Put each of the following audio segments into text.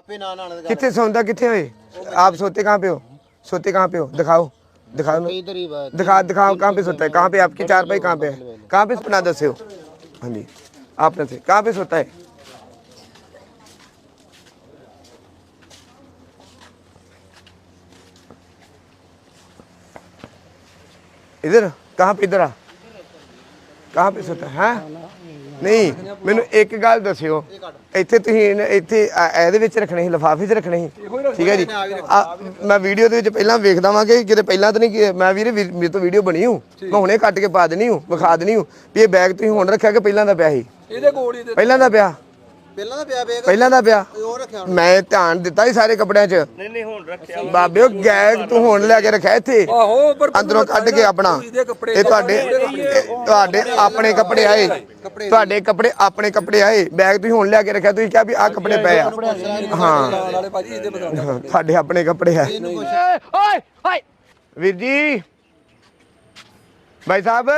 ਆਪੇ ਨਾ ਨਾਲ ਦਾ कितने सौंदा कितने हुए आप सोते कहाँ पे हो सोते कहाँ पे हो दिखाओ दिखाओ मैं- ਇਧਰ ਹੀ ਬਾਤ दिखा दिखाओ कहाँ पे सोता है कहाँ पे आपकी चार भाई कहाँ पे है कहाँ पे अपना दसे हो हाँ जी आपने से कहाँ पे सोता है इधर कहाँ पे इधर आ कहाँ पे सोता है हैं? ਨਹੀਂ ਮੈਨੂੰ ਇੱਕ ਗੱਲ ਦੱਸਿਓ। ਇੱਥੇ ਤੁਸੀਂ ਇਹਨੇ- ਇੱਥੇ ਆ- ਇਹਦੇ ਵਿੱਚ ਰੱਖਣੇ ਸੀ ਲਿਫਾਫੇ 'ਚ ਰੱਖਣੇ ਸੀ। ਠੀਕ ਹੈ ਜੀ। ਆ, ਮੈਂ ਵੀਡੀਓ ਦੇ ਵਿੱਚ ਪਹਿਲਾਂ ਵੇਖਦਾ ਵਾਂ ਕਿ ਕਿਤੇ ਪਹਿਲਾਂ ਤਾਂ ਨਹੀਂ ਕਿ- ਮੈਂ ਵੀਰੇ ਮੇਰੇ ਤੋਂ ਵੀਡੀਓ ਬਣੀ ਹੂੰ। ਮੈਂ ਹੁਣੇ ਕੱਟ ਕੇ ਪਾ ਦੇਣੀ ਹੂੰ ਵਿਖਾ ਦੇਣੀ ਹੂੰ ਵੀ ਇਹ ਬੈਗ ਤੁਸੀਂ ਹੁਣ ਰੱਖਿਆ ਕਿ ਪਹਿਲਾਂ ਦਾ ਪਿਆ ਸੀ? ਇਹਦੇ ਕੋਲ ਹੀ ਪਹਿਲਾਂ ਦਾ ਪਿਆ। ਪਹਿਲਾਂ ਤਾਂ ਪਿਆ ਬੇਗ। ਪਹਿਲਾਂ ਦਾ ਪਿਆ। ਉਹ ਰੱਖਿਆ ਮੈਂ ਧਿਆਨ ਦਿੱਤਾ ਸੀ ਸਾਰੇ ਕੱਪੜਿਆਂ 'ਚ। ਨਹੀਂ ਨਹੀਂ ਹੁਣ ਰੱਖਿਆ। ਬਾਬਿਓ ਗੈਗ ਤੂੰ ਹੁਣ ਲੈ ਕੇ ਰੱਖਿਆ ਇੱਥੇ। ਆਹੋ ਪਰ ਅੰਦਰੋਂ ਕੱਢ ਕੇ ਆਪਣਾ। ਇਹ ਤੁਹਾਡੇ ਇਹ ਤੁਹਾਡੇ ਆਪਣੇ ਕੱਪੜੇ ਆਏ। ਤੁਹਾਡੇ ਕੱਪੜੇ ਆਪਣੇ ਕੱਪੜੇ ਆਏ। ਬੈਗ ਤੁਸੀਂ ਹੁਣ ਲਿਆ ਕੇ ਰੱਖਿਆ। ਤੁਸੀਂ ਕਿਹਾ ਵੀ ਆਹ ਕੱਪੜੇ ਪਏ ਆ। ਹਾਂ। ਨਾਲ ਵਾਲੇ ਭਾਜੀ ਇਹਦੇ ਬਦਲਾ ਤੁਹਾਡੇ ਆਪਣੇ ਕੱਪੜੇ ਆ। ਓਏ ਓਏ। ਵੀਰ ਜੀ। ਭਾਈ ਸਾਹਿਬ।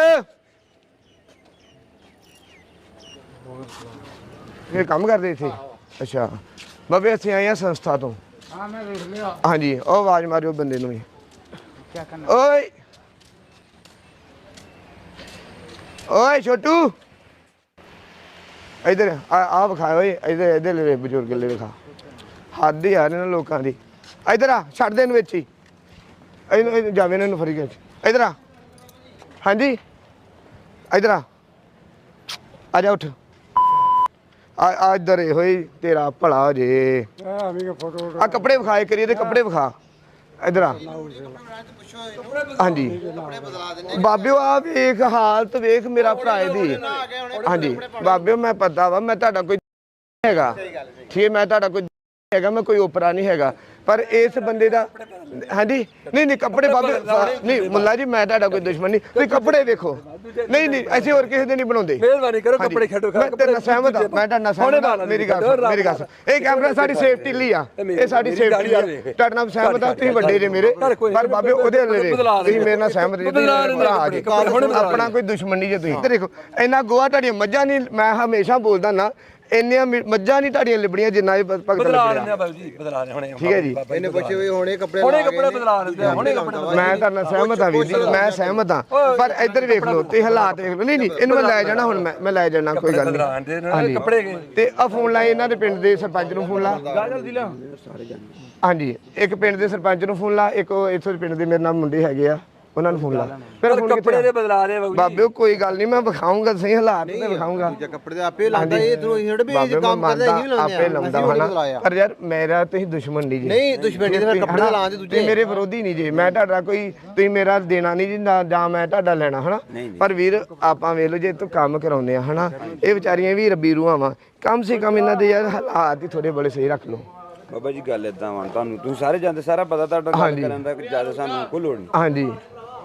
ਇਹ ਕੰਮ ਕਰਦੇ ਇੱਥੇ? ਅੱਛਾ। ਬਾਬੇ ਅਸੀਂ ਆਏ ਆ ਸੰਸਥਾ ਤੋਂ? ਹਾਂ ਮੈਂ ਵੇਖ ਲਿਆ। ਹਾਂਜੀ ਉਹ ਆਵਾਜ਼ ਮਾਰਿਓ ਬੰਦੇ ਨੂੰ ਵੀ। ਓਏ। ਓਏ ਛੋਟੂ। ਇਧਰ ਆ ਆ ਵਿਖਾ ਓਏ। ਇਧਰ ਇਧਰ ਲੈ ਬਜ਼ੁਰਗ ਲੈ ਵਿਖਾ। ਹੱਦ ਹੀ ਆ ਇਹਨਾਂ ਲੋਕਾਂ ਦੀ। ਇਧਰ ਆ ਛੱਡ ਦੇ ਇਹਨੂੰ ਵਿੱਚ ਹੀ। ਇਹਨੂੰ ਜਾਵੇ ਇਹਨਾਂ ਨੂੰ ਫਰੀ ਗਿਆ ਇਧਰ ਆ। ਹਾਂਜੀ। ਇਧਰ ਆ। ਆ ਜਾ ਉੱਠ। ਆ ਇਹ ਹੋਈ ਤੇਰਾ ਭਲਾ ਹੋ ਜੇ। ਆ ਵੀ ਫੋਟੋ ਆ ਕੱਪੜੇ ਵਿਖਾਏ ਕਰੀਏ ਤੇ ਕੱਪੜੇ ਵਿਖਾ। ਇਧਰ ਆ। ਹਾਂਜੀ। ਬਾਬਿਓ ਆ ਵੇਖ ਹਾਲਤ ਵੇਖ ਮੇਰਾ ਭਰਾ ਇਹਦੀ। ਹਾਂਜੀ। ਬਾਬਿਓ ਮੈਂ ਪਤਾ ਵਾ ਮੈਂ ਤੁਹਾਡਾ ਕੋਈ ਹੈਗਾ। ਠੀਕ ਮੈਂ ਤੁਹਾਡਾ ਕੋਈ ਹੈਗਾ ਮੈਂ ਕੋਈ ਓਪਰਾ ਨਹੀਂ ਹੈਗਾ। ਪਰ ਇਸ ਬੰਦੇ ਦਾ ਹਾਂਜੀ? ਨਹੀਂ ਨਹੀਂ ਕੱਪੜੇ ਬਾਬੇ ਨਹੀਂ ਮੁੱਲਾ ਜੀ ਮੈਂ ਤੁਹਾਡਾ ਕੋਈ ਦੁਸ਼ਮਣ ਨਹੀਂ। ਤੁਸੀਂ ਕੱਪੜੇ ਵੇਖੋ। ਨਹੀਂ ਨਹੀਂ ਅਸੀਂ ਹੋਰ ਕਿਸੇ ਦੇ ਨਹੀਂ ਬਣਾਉਂਦੇ। ਮਿਹਰਬਾਨੀ ਕਰੋ। ਕੱਪੜੇ ਛੱਡੋ ਮੈਂ ਤੇਰੇ ਸਹਿਮਤ ਹਾਂ। ਮੈਂ ਤੁਹਾਡੇ ਸਹਿਮਤ ਮੇਰੀ ਗੱਲ ਮੇਰੀ ਗੱਲ। ਇਹ ਕੈਮਰਾ ਸਾਡੀ ਸੇਫਟੀ ਲਈ ਆ। ਇਹ ਸਾਡੀ ਸੇਫਟੀ ਆ। ਤੁਹਾਡੇ ਨਾਲ ਸਹਿਮਤ ਆ ਤੁਸੀਂ ਵੱਡੇ ਜੇ ਮੇਰੇ। ਪਰ ਬਾਬੇ ਉਹਦੇ ਹਲੇ ਤੁਸੀਂ ਮੇਰੇ ਨਾਲ ਸਹਿਮਤ ਜੇ ਆਪਣਾ ਕੋਈ ਦੁਸ਼ਮਣ ਨਹੀਂ ਜੇ ਤੁਸੀਂ। ਦੇਖੋ ਇੰਨਾ ਗੋਆ ਤੁਹਾਡੀਆਂ ਮੱਝਾਂ ਨਹੀਂ ਮੈਂ ਹਮੇਸ਼ਾ ਬੋਲਦਾ ਨਾ ਇੰਨੀਆਂ ਮਿ- ਮੱਝਾਂ ਨਹੀਂ ਤੁਹਾਡੀਆਂ ਲਿਬੜੀਆਂ ਜਿੰਨਾ ਇਹ ਭਗਤ ਬਦਲਾ ਲਿਬੜਿਆ। ਲੈਂਦੇ ਆ ਬਾਬੂ ਜੀ ਬਦਲਾ ਰਹੇ ਹੁਣੇ ਠੀਕ ਹੈ ਜੀ। ਇਹਨੇ ਪੁੱਛੇ ਹੋਏ ਹੁਣੇ ਕੱਪੜੇ ਹੁਣੇ ਲਾ ਕੇ ਕੱਪੜੇ ਬਦਲਾ ਲੈਂਦੇ ਆ ਹੁਣੇ ਕੱਪੜੇ ਮੈਂ ਤੁਹਾਡੇ ਨਾਲ ਸਹਿਮਤ ਹਾਂ ਵੀਰ ਜੀ ਮੈਂ ਸਹਿਮਤ ਹਾਂ। ਪਰ ਇੱਧਰ ਵੇਖ ਲਓ ਤੇ ਹਾਲਾਤ ਵੇਖ ਲਓ। ਨਹੀਂ ਨਹੀਂ ਇਹਨੂੰ ਮੈਂ ਲੈ ਜਾਣਾ ਹੁਣ ਮੈਂ ਮੈਂ ਲੈ ਜਾਣਾ ਕੋਈ ਗੱਲ ਬਦਲਾ ਨਹੀਂ। ਲੈਂਦੇ ਨੇ ਕੱਪੜੇ ਗਏ। ਤੇ ਆ ਫੋਨ ਲਾਏ ਇਹਨਾਂ ਦੇ ਪਿੰਡ ਦੇ ਸਰਪੰਚ ਨੂੰ ਫੋਨ ਲਾ। ਹਾਂਜੀ ਇੱਕ ਪਿੰਡ ਦੇ ਸਰਪੰਚ ਨੂੰ ਫੋਨ ਲਾ ਇੱਕ ਉਹ ਇੱਥੋਂ ਦੇ ਪਿੰਡ ਦੇ ਮੇਰੇ ਨਾਲ ਮੁੰਡੇ ਹੈਗੇ ਆ। ਉਹਨਾਂ ਨੂੰ ਫੋਨ ਲਾ। ਫਿਰ ਪਰ ਫੋਨ ਕੱਪੜੇ ਕਿੱਥੇ ਦੇ ਬਦਲਾ ਰਹੇ ਬਾਬੂ ਕੋਈ ਗੱਲ ਨਹੀਂ ਮੈਂ ਵਿਖਾਉਂਗਾ ਸਹੀ ਹਾਲਾਤ ਤੇ ਵਿਖਾਉਂਗਾ ਜਾਂ ਕੱਪੜੇ ਦੇ ਆਪੇ ਲਾਉਂਦਾ ਇਹ ਥਰੂ ਹੀ ਵੀ ਇਹ ਕੰਮ ਕਰਦੇ ਵੀ ਲਾਉਂਦੇ ਆਪੇ ਲਾਉਂਦਾ ਹਨਾ? ਪਰ ਯਾਰ ਮੇਰਾ ਤੁਸੀਂ ਦੁਸ਼ਮਣ ਨਹੀਂ ਜੀ। ਨਹੀਂ ਦੁਸ਼ਮਣੀ ਦੇ ਫਿਰ ਕੱਪੜੇ ਹਨਾ? ਲਾਉਂਦੇ ਦੂਜੇ। ਮੇਰੇ ਵਿਰੋਧੀ ਨਹੀਂ ਜੀ। ਮੈਂ ਤੁਹਾਡਾ ਕੋਈ ਤੁਸੀਂ ਮੇਰਾ ਦੇਣਾ ਨਹੀਂ ਜੀ ਨਾ ਜਾਂ ਮੈਂ ਤੁਹਾਡਾ ਲੈਣਾ ਹਨਾ? ਪਰ ਵੀਰ ਆਪਾਂ ਵੇਖ ਲਓ ਜੇ ਤੂੰ ਕੰਮ ਕਰਾਉਂਦੇ ਆ ਹਨਾ? ਇਹ ਵਿਚਾਰੀਆਂ ਵੀ ਰੱਬੀ ਰੂਹਾਂ ਵਾ। ਕਮ ਸੇ ਕਮ ਇਹਨਾਂ ਦੇ ਯਾਰ ਹਾਲਾਤ ਹੀ ਥੋੜੇ ਬੜੇ ਸਹੀ ਰੱਖ ਲਓ। ਬਾਬਾ ਜੀ ਗੱਲ ਇਦਾਂ ਵਾ। ਤੁਹਾਨੂੰ ਤੁਸੀਂ ਸਾਰੇ ਜਾਂਦੇ ਸਾਰਾ ਪਤਾ ਤੁਹਾਡਾ ਗੱਲ। ਕਰਨ ਦਾ ਕਿ ਜ਼ਿਆਦਾ ਸਾਨੂੰ ਕੋਈ ਲੋੜ ਨਹੀਂ ਹਾਂਜੀ।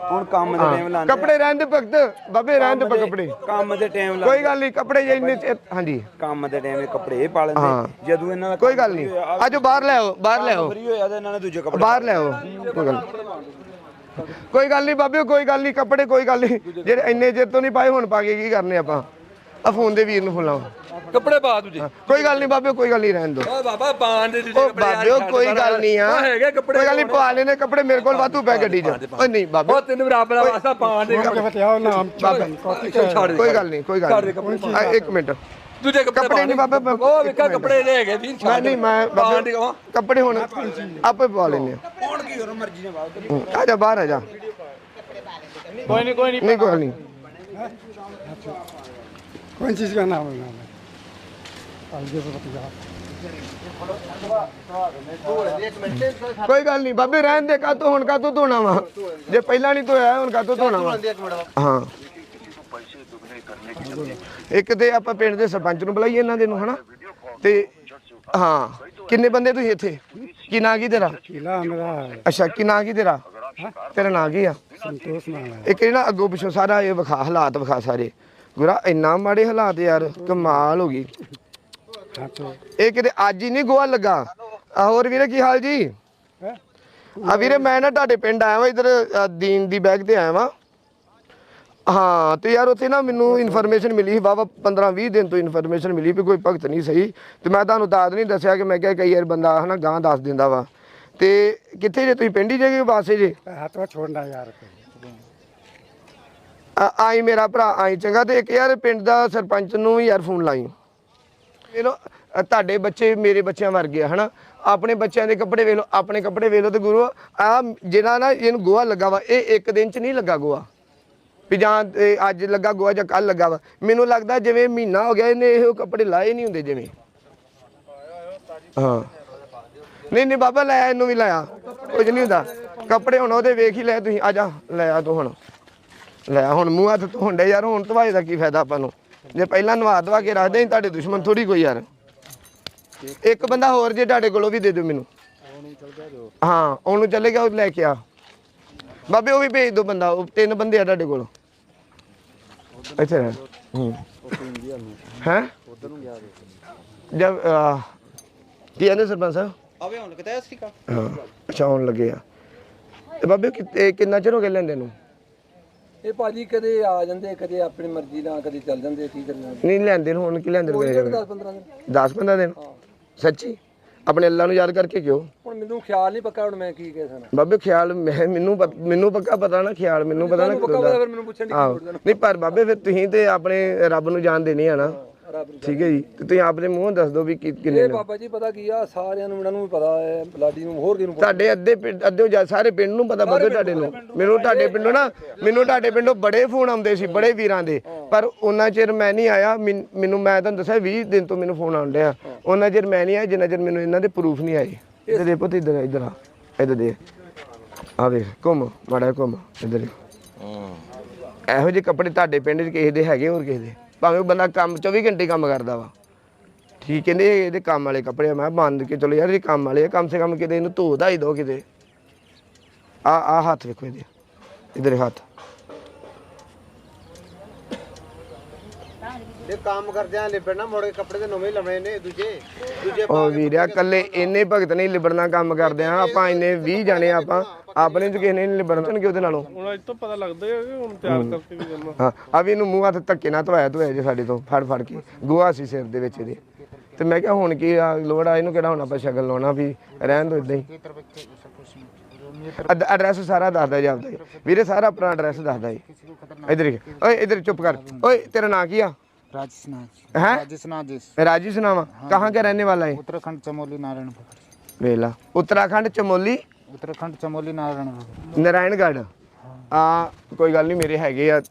ਹੁਣ ਕੰਮ ਦੇ ਟਾਈਮ ਲਾਉਂਦੇ ਕੱਪੜੇ ਰਹਿਣ ਦੇ ਭਗਤ ਬਾਬੇ ਰਹਿਣ ਦੇ ਪ- ਕੱਪੜੇ। ਕੰਮ ਦੇ ਟਾਈਮ ਲਾ ਕੋਈ ਗੱਲ ਨਹੀਂ ਕੱਪੜੇ ਜੇ ਇੰਨੇ ਹਾਂਜੀ। ਕੰਮ ਦੇ ਟਾਈਮ ਇਹ ਕੱਪੜੇ ਇਹ ਪਾ। ਲੈਂਦੇ ਜਦੋਂ ਇਹਨਾਂ ਦਾ ਕੋਈ ਗੱਲ ਨਹੀਂ। ਆਜੋ ਬਾਹਰ ਲੈ ਆਓ ਬਾਹਰ ਲੈ ਆਓ। ਫਰੀ ਹੋਇਆ ਤਾਂ ਇਹਨਾਂ ਨੇ ਦੂਜੇ ਕੱਪੜੇ ਬਾਹਰ ਲੈ ਆਓ। ਕੋਈ ਗੱਲ। ਕੋਈ ਗੱਲ ਨਹੀਂ ਬਾਬਿਓ ਕੋਈ ਗੱਲ ਨਹੀਂ ਕੱਪੜੇ ਕੋਈ ਗੱਲ ਨਹੀਂ। ਜਿਹੜੇ ਇੰਨੇ ਚਿਰ ਤੋਂ ਨਹੀਂ ਪਾਏ ਹੁਣ ਪਾ ਕੇ ਕੀ ਕਰਨੇ ਆਪਾਂ? ਆ ਫੋਨ ਦੇ ਵੀਰ ਨੂੰ ਫੁੱਲਾਂ ਕੱਪੜੇ ਪਾ ਦੂਜੇ ਕੋਈ ਗੱਲ ਨਹੀਂ ਬਾਬਿਓ ਕੋਈ ਗੱਲ ਨਹੀਂ ਰਹਿਣ ਦੋ। ਓ ਬਾਬਾ ਪਾਣ ਦੇ ਉਹ ਕੱਪੜੇ ਛੱਡ ਕੋਈ। ਗੱਲ ਨਹੀਂ ਆ। ਉਹ ਹੈਗੇ ਕੱਪੜੇ ਕੋਈ ਗੱਲ ਨਹੀਂ ਪਾ ਲੈਨੇ ਕੱਪੜੇ ਮੇਰੇ ਕੋਲ ਵਾਧੂ ਪੈ ਗੱਡੀ 'ਚ ਓ ਨਹੀਂ ਬਾਬੇ। ਉਹ ਤੈਨੂੰ ਬਰਾਬਰ ਵਾਸਤਾ ਪਾਣ ਦੇ ਕੱਪੜੇ। ਫਤਿਆ ਉਹ ਨਾਮ ਬਾਬੇ ਛੱਡ ਦੇ। ਕੋਈ ਗੱਲ ਨਹੀਂ ਕੋਈ ਗੱਲ ਦੇ ਨਹੀਂ। ਆ, ਇੱਕ ਮਿੰਟ। ਦੂਜੇ ਕੱਪੜੇ ਕੱਪੜੇ ਨਹੀਂ ਬਾਬਾ, ਮੈਂ- ਉਹ ਵੇਖਾ ਕੱਪੜੇ ਦੇ ਹੈਗੇ ਵੀਰ ਮੈਂ ਛੱਡ ਨਹੀਂ ਮੈਂ ਪਾਣ ਦੇ ਬਾਬੇ ਕੱਪੜੇ ਹੁਣ ਆਪੇ ਪਵਾ ਲੈਨੇ ਆ। ਹੁਣ ਕੀ ਕਰੋ ਮਰਜ਼ੀ ਨਾਲ ਬਾਹਰ ਆ ਜਾ ਬਾਹਰ ਆ ਜਾ। ਕੋਈ ਨਹੀਂ ਕੋਈ ਨਹੀਂ ਨਹੀਂ ਕੋਈ ਨਹੀਂ। कौन चीज का नाम है नाम है अलगे से फतिया ਕੋਈ ਗੱਲ ਨਹੀਂ ਬਾਬੇ ਰਹਿਣ ਦੇ ਕਾਤੋਂ ਹੁਣ ਕਾਤੋਂ ਧੋਣਾ ਵਾ ਜੇ ਪਹਿਲਾਂ ਨਹੀਂ ਧੋਇਆ ਹੁਣ ਕਾਤੋਂ ਧੋਣਾ ਵਾ ਇੱਕ ਮਿੰਟ ਹਾਂ ਇੱਕ ਤੇ ਆਪਾਂ ਪਿੰਡ ਦੇ ਸਰਪੰਚ ਨੂੰ ਬੁਲਾਈਏ ਇਹਨਾਂ ਦੇ ਨੂੰ ਹਨਾ ਤੇ ਹਾਂ ਕਿੰਨੇ ਬੰਦੇ ਤੁਸੀਂ ਇੱਥੇ ਕੀ ਨਾਂ ਕੀ ਤੇਰਾ किला मेरा है ਅੱਛਾ ਕੀ ਨਾਂ ਕੀ ਤੇਰਾ ਤੇਰਾ ਨਾਂ ਕੀ ਆ संतोष नाम है ਇੱਕ ਇਹ ਨਾ ਅੱਗੋਂ ਪਿੱਛੋਂ ਸਾਰਾ ਇਹ ਵਿਖਾ ਹਾਲਾਤ ਵਿਖਾ ਸਾਰੇ ਵੀਰਾ ਇੰਨਾ ਮਾੜੇ ਹਾਲਾਤ ਯਾਰ ਕਮਾਲ ਹੋ ਗਈ। ਇਹ ਕਿਤੇ ਅੱਜ ਹੀ ਨਹੀਂ ਗੋਆ ਲੱਗਾ। ਹੋਰ ਵੀਰੇ ਕੀ ਹਾਲ ਜੀ? ਆ ਵੀਰੇ ਮੈਂ ਨਾ ਤੁਹਾਡੇ ਪਿੰਡ ਆਇਆ ਵਾਂ ਇਧਰ ਦੀਨ ਦੀ ਬੈਗ ਤੇ ਆਇਆ ਵਾਂ। ਹਾਂ ਤੇ ਯਾਰ ਉੱਥੇ ਨਾ ਮੈਨੂੰ ਇਨਫੋਰਮੇਸ਼ਨ ਮਿਲੀ ਸੀ ਵਾਵਾ 15 20 ਦਿਨ ਤੋਂ ਇਨਫੋਰਮੇਸ਼ਨ ਮਿਲੀ ਵੀ ਕੋਈ ਭਗਤ ਨਹੀਂ ਸਹੀ। ਤੇ ਮੈਂ ਤੁਹਾਨੂੰ ਦਾਦ ਨਹੀਂ ਦੱਸਿਆ ਕਿ ਮੈਂ ਕਿਹਾ ਕਈ ਯਾਰ ਬੰਦਾ ਹਨਾ ਗਾਂ ਦੱਸ ਦਿੰਦਾ ਵਾ। ਤੇ ਕਿੱਥੇ ਜੇ ਤੁਸੀਂ ਪਿੰਡ ਹੀ ਜੇ ਕਿ ਵਾਸੇ ਜੇ? ਹੱਥ ਛੋੜਨਾ ਯਾਰ। ਆਈ ਮੇਰਾ ਭਰਾ, ਆਈ ਚੰਗਾ ਤੇ ਇੱਕ ਯਾਰ ਪਿੰਡ ਦਾ ਸਰਪੰਚ ਨੂੰ ਵੀ ਯਾਰ ਫੋਨ ਲਾਈ। ਇਹ ਲੋ ਤੁਹਾਡੇ ਬੱਚੇ ਮੇਰੇ ਬੱਚਿਆਂ ਵਰਗੇ ਆ, ਹਨਾ? ਆਪਣੇ ਬੱਚਿਆਂ ਦੇ ਕੱਪੜੇ ਵੇਖ ਲਓ, ਆਪਣੇ ਕੱਪੜੇ ਵੇਖ ਲਓ ਤੇ ਗੁਰੂ, ਆ ਜਿਹੜਾ ਨਾ ਇਹਨੂੰ ਗੋਹਾ ਲੱਗਾ ਵਾ, ਇਹ ਇੱਕ ਦਿਨ ਚ ਨਹੀਂ ਲੱਗਾ ਗੋਹਾ। ਵੀ ਜਾਂ ਅੱਜ ਲੱਗਾ ਗੋਹਾ ਜਾਂ ਕੱਲ ਲੱਗਾ ਵਾ। ਮੈਨੂੰ ਲੱਗਦਾ ਜਿਵੇਂ ਮਹੀਨਾ ਹੋ ਗਿਆ, ਇਹਨੇ ਇਹੋ ਕੱਪੜੇ ਲਾਏ ਨਹੀਂ ਹੁੰਦੇ ਜਿਵੇਂ। ਹਾਂ। ਨਹੀਂ ਨਹੀਂ, ਬਾਬਾ ਲਾਇਆ ਇਹਨੂੰ ਵੀ ਲਾਇਆ। ਕੁਝ ਨਹੀਂ ਹੁੰਦਾ। ਕੱਪੜੇ ਹੁਣ ਉਹਦੇ ਵੇਖ ਹੀ ਲੈ ਤੁਸੀਂ। ਆ ਜਾ, ਲੈ ਆ ਤੂੰ ਹੁਣ। ਲੈ ਹੁਣ ਮੂੰਹ ਹੱਥ ਧੋਂਡੇ ਯਾਰ ਹੁਣ ਧਵਾਏ ਦਾ ਕੀ ਫਾਇਦਾ ਆਪਾਂ ਨੂੰ? ਜੇ ਪਹਿਲਾਂ ਨਵਾ ਦਵਾ ਕੇ ਰੱਖਦੇ ਸੀ ਤੁਹਾਡੇ ਦੁਸ਼ਮਣ ਥੋੜੀ ਕੋਈ ਯਾਰ। ਇੱਕ ਬੰਦਾ ਹੋਰ ਜੇ ਤੁਹਾਡੇ ਕੋਲੋਂ ਵੀ ਦੇ ਦਿਓ ਮੈਨੂੰ। ਹਾਂ ਉਹਨੂੰ ਚੱਲੇ ਗਿਆ ਉਹ ਲੈ ਕੇ ਆ। ਬਾਬੇ ਉਹ ਵੀ ਭੇਜ ਦਿਓ ਬੰਦਾ ਉਹ ਤਿੰਨ ਬੰਦੇ ਆ ਤੁਹਾਡੇ ਕੋਲ। ਇੱਥੇ ਰਹਿ। ਹੂੰ। ਹੈ? ਜਦ ਕੀ ਕਹਿੰਦੇ ਸਰਪੰਚ ਸਾਹਿਬ? ਆਵੇ ਹੁਣ ਕਿਤੇ ਅਸਰੀਕਾ ਹਾਂ ਅੱਛਾ ਆਉਣ ਲੱਗੇ ਆ। ਤੇ ਬਾਬੇ ਕਿੰਨਾ ਚਿਰ ਹੋ ਗਿਆ ਲੈਂਦੇ ਨੂੰ? ਇਹ ਭਾਜੀ ਕਦੇ ਆ ਜਾਂਦੇ ਕਦੇ ਆਪਣੀ ਮਰਜ਼ੀ ਨਾਲ ਕਦੇ ਚੱਲ ਜਾਂਦੇ ਕੀ ਕਰਨਾ ਨਹੀਂ ਲੈਂਦੇ ਨੂੰ ਹੁਣ ਕੀ ਲੈਂਦੇ ਨੂੰ 10 15 ਦਿਨ। 10 15 ਦਿਨ? ਸੱਚੀ? ਆਪਣੇ ਅੱਲਾ ਨੂੰ ਯਾਦ ਕਰਕੇ ਕਿਉਂ? ਹੁਣ ਮੈਨੂੰ ਖਿਆਲ ਨਹੀਂ ਪੱਕਾ ਹੁਣ ਮੈਂ ਕੀ ਕਹਿ ਸਕਦਾ। ਬਾਬੇ ਖਿਆਲ ਮੈਂ ਮੈਨੂੰ ਮੈਨੂੰ ਪੱਕਾ ਪਤਾ ਨਾ ਖਿਆਲ ਮੈਨੂੰ ਪਤਾ ਨਾ ਪੱਕਾ ਕਦੋਂ। ਪਤਾ ਦਾ ਫਿਰ ਮੈਨੂੰ ਪੁੱਛਣ ਦੀ ਕੀ ਆਹੋ ਲੋੜ ਨਹੀਂ ਪਰ ਬਾਬੇ ਫਿਰ ਤੁਸੀਂ ਤੇ ਆਪਣੇ ਰੱਬ ਨੂੰ ਜਾਣ ਦੇਣੀ ਆ ਨੂੰ। ਠੀਕ ਹੈ ਜੀ। ਤੇ ਤੁਸੀਂ ਆਪਣੇ ਮੂੰਹੋਂ ਦੱਸ ਦਿਓ ਵੀ ਕੀ- ਕਿੰਨੇ ਇਹ ਨੇ। ਬਾਬਾ ਜੀ ਪਤਾ ਕੀ ਆ ਸਾਰਿਆਂ ਨੂੰ ਇਹਨਾਂ ਨੂੰ ਵੀ ਪਤਾ ਹੈ ਲਾਡੀ ਨੂੰ ਹੋਰ ਕਿਹਨੂੰ ਪਤਾ? ਤੁਹਾਡੇ ਅੱਧੇ ਪਿੰਡ ਅੱਧੇ ਜਾਂ ਸਾਰੇ ਪਿੰਡ ਨੂੰ ਪਤਾ ਬਾਬੇ ਤੁਹਾਡੇ ਨੂੰ। ਮੈਨੂੰ ਤੁਹਾਡੇ ਪਿੰਡੋਂ ਨਾ ਮੈਨੂੰ ਤੁਹਾਡੇ ਪਿੰਡੋਂ ਬੜੇ ਫੋਨ ਆਉਂਦੇ ਸੀ ਬੜੇ ਵੀਰਾਂ ਦੇ। ਪਰ ਉਹਨਾਂ ਚਿਰ ਮੈਂ ਨਹੀਂ ਆਇਆ। ਮੈਨ- ਮੈਨੂੰ ਮੈਂ ਤੁਹਾਨੂੰ ਦੱਸਿਆ 20 ਦਿਨ ਤੋਂ ਮੈਨੂੰ ਫੋਨ ਆਉਣ ਡਿਆ। ਉਹਨਾਂ ਚਿਰ ਮੈਂ ਨਹੀਂ ਆਇਆ ਜਿੰਨਾ ਚਿਰ ਮੈਨੂੰ ਇਹਨਾਂ ਦੇ ਪ੍ਰੂਫ ਨਹੀਂ ਆਏ। ਇੱਧਰ ਦੇ ਪੁੱਤ ਇੱਧਰ ਆ, ਇੱਧਰ ਆ। ਇੱਧਰ ਦੇ। ਆ ਵੇਖ ਘੁੰਮ ਮਾੜਾ ਜਿਹਾ ਘੁੰਮ। ਇੱਧਰ। ਇਹੋ ਜਿਹੇ ਕੱਪੜੇ ਤੁਹਾਡੇ ਪਿੰਡ 'ਚ ਕਿਸੇ ਦੇ ਹੈਗੇ ਹੋਰ ਕਿਸੇ ਦੇ? ਭਾਵੇਂ ਉਹ ਬੰਦਾ ਕੰਮ 24 ਘੰਟੇ ਕੰਮ ਕਰਦਾ ਵਾ ਠੀਕ ਕਹਿੰਦੇ ਇਹਦੇ ਕੰਮ ਵਾਲੇ ਕੱਪੜੇ ਆ। ਮੈਂ ਕਿਹਾ ਬੰਦ ਕੇ ਚਲੋ ਯਾਰ ਇਹ ਕੰਮ ਵਾਲੇ ਆ, ਕਮ ਸੇ ਕਮ ਕਿਤੇ ਇਹਨੂੰ ਧੋ ਧਾਈ ਦੋ ਕਿਤੇ ਆ ਆ ਹੱਥ ਵੇਖੋ ਇਹਦੇ ਇਧਰ ਹੱਥ ਇਹ ਕੰਮ ਕਰਦਿਆਂ ਲਿਬੜਨਾ ਮੁੜ ਕੇ ਕੱਪੜੇ ਤੇ ਨਵੇਂ ਲਾਉਣੇ ਨੇ ਦੂਜੇ। ਦੂਜੇ ਉਹ ਵੀਰਿਆ ਕੱਲੇ ਇੰਨੇ ਭਗਤ ਨਹੀਂ ਲਿਬੜਨਾ ਕੰਮ ਕਰਦੇ ਆ। ਆਪਾਂ ਇੰਨੇ 20 ਜਾਣੇ ਆਪਾਂ ਆਪਣੇ ਚ ਕਿਸੇ ਨੇ ਨਹੀਂ ਲਿਬੜਨਾ। ਕਿ ਉਹਦੇ ਨਾਲੋਂ। ਹੁਣ ਅੱਜ ਤੋਂ ਪਤਾ ਲੱਗਦਾ ਹੈ ਕਿ ਹੁਣ ਤਿਆਰ ਕਰਕੇ ਵੀ ਕਰਨਾ। ਹਾਂ ਆ ਵੀ ਇਹਨੂੰ ਮੂੰਹ ਹੱਥ ਧੱਕੇ ਨਾਲ ਧਵਾਇਆ ਧੋਇਆ ਜੇ ਸਾਡੇ ਤੋਂ ਫੜ ਫੜ ਕੇ। ਗੋਹਾ ਸੀ ਸਿਰ ਦੇ ਵਿੱਚ ਇਹਦੇ। ਤੇ ਮੈਂ ਕਿਹਾ ਹੁਣ ਕੀ ਆ ਲੋੜ ਆ ਇਹਨੂੰ ਕਿਹੜਾ ਹੁਣ ਆਪਾਂ ਸ਼ਕਲ ਲਾਉਣਾ ਵੀ ਰਹਿਣ ਦੋ ਇਦਾਂ ਹੀ। ਐਡਰੈਸ ਸਾਰਾ ਦੱਸਦਾ ਜੀ ਆਪਦਾ। ਵੀਰੇ ਸਾਰਾ ਆਪਣਾ ਐਡਰੈਸ ਦੱਸਦਾ ਜੀ। ਇਧਰ ਓਏ ਇਧਰ ਚੁੱਪ ਕਰ। ਓਏ ਤੇਰਾ ਨਾਂ ਕੀ ਆ? राजेश नाथ है राजेश नाजिस राजीव सुनावा कहाँ का रहने वाला है उत्तराखंड चमोली नारायणपुर वेला उत्तराखंड चमोली उत्तराखंड चमोली नारायणपुर ਨਾਰਾਇਣਗੜ੍ਹ ਆ ਕੋਈ ਗੱਲ ਨਹੀਂ ਮੇਰੇ ਹੈਗੇ ਆ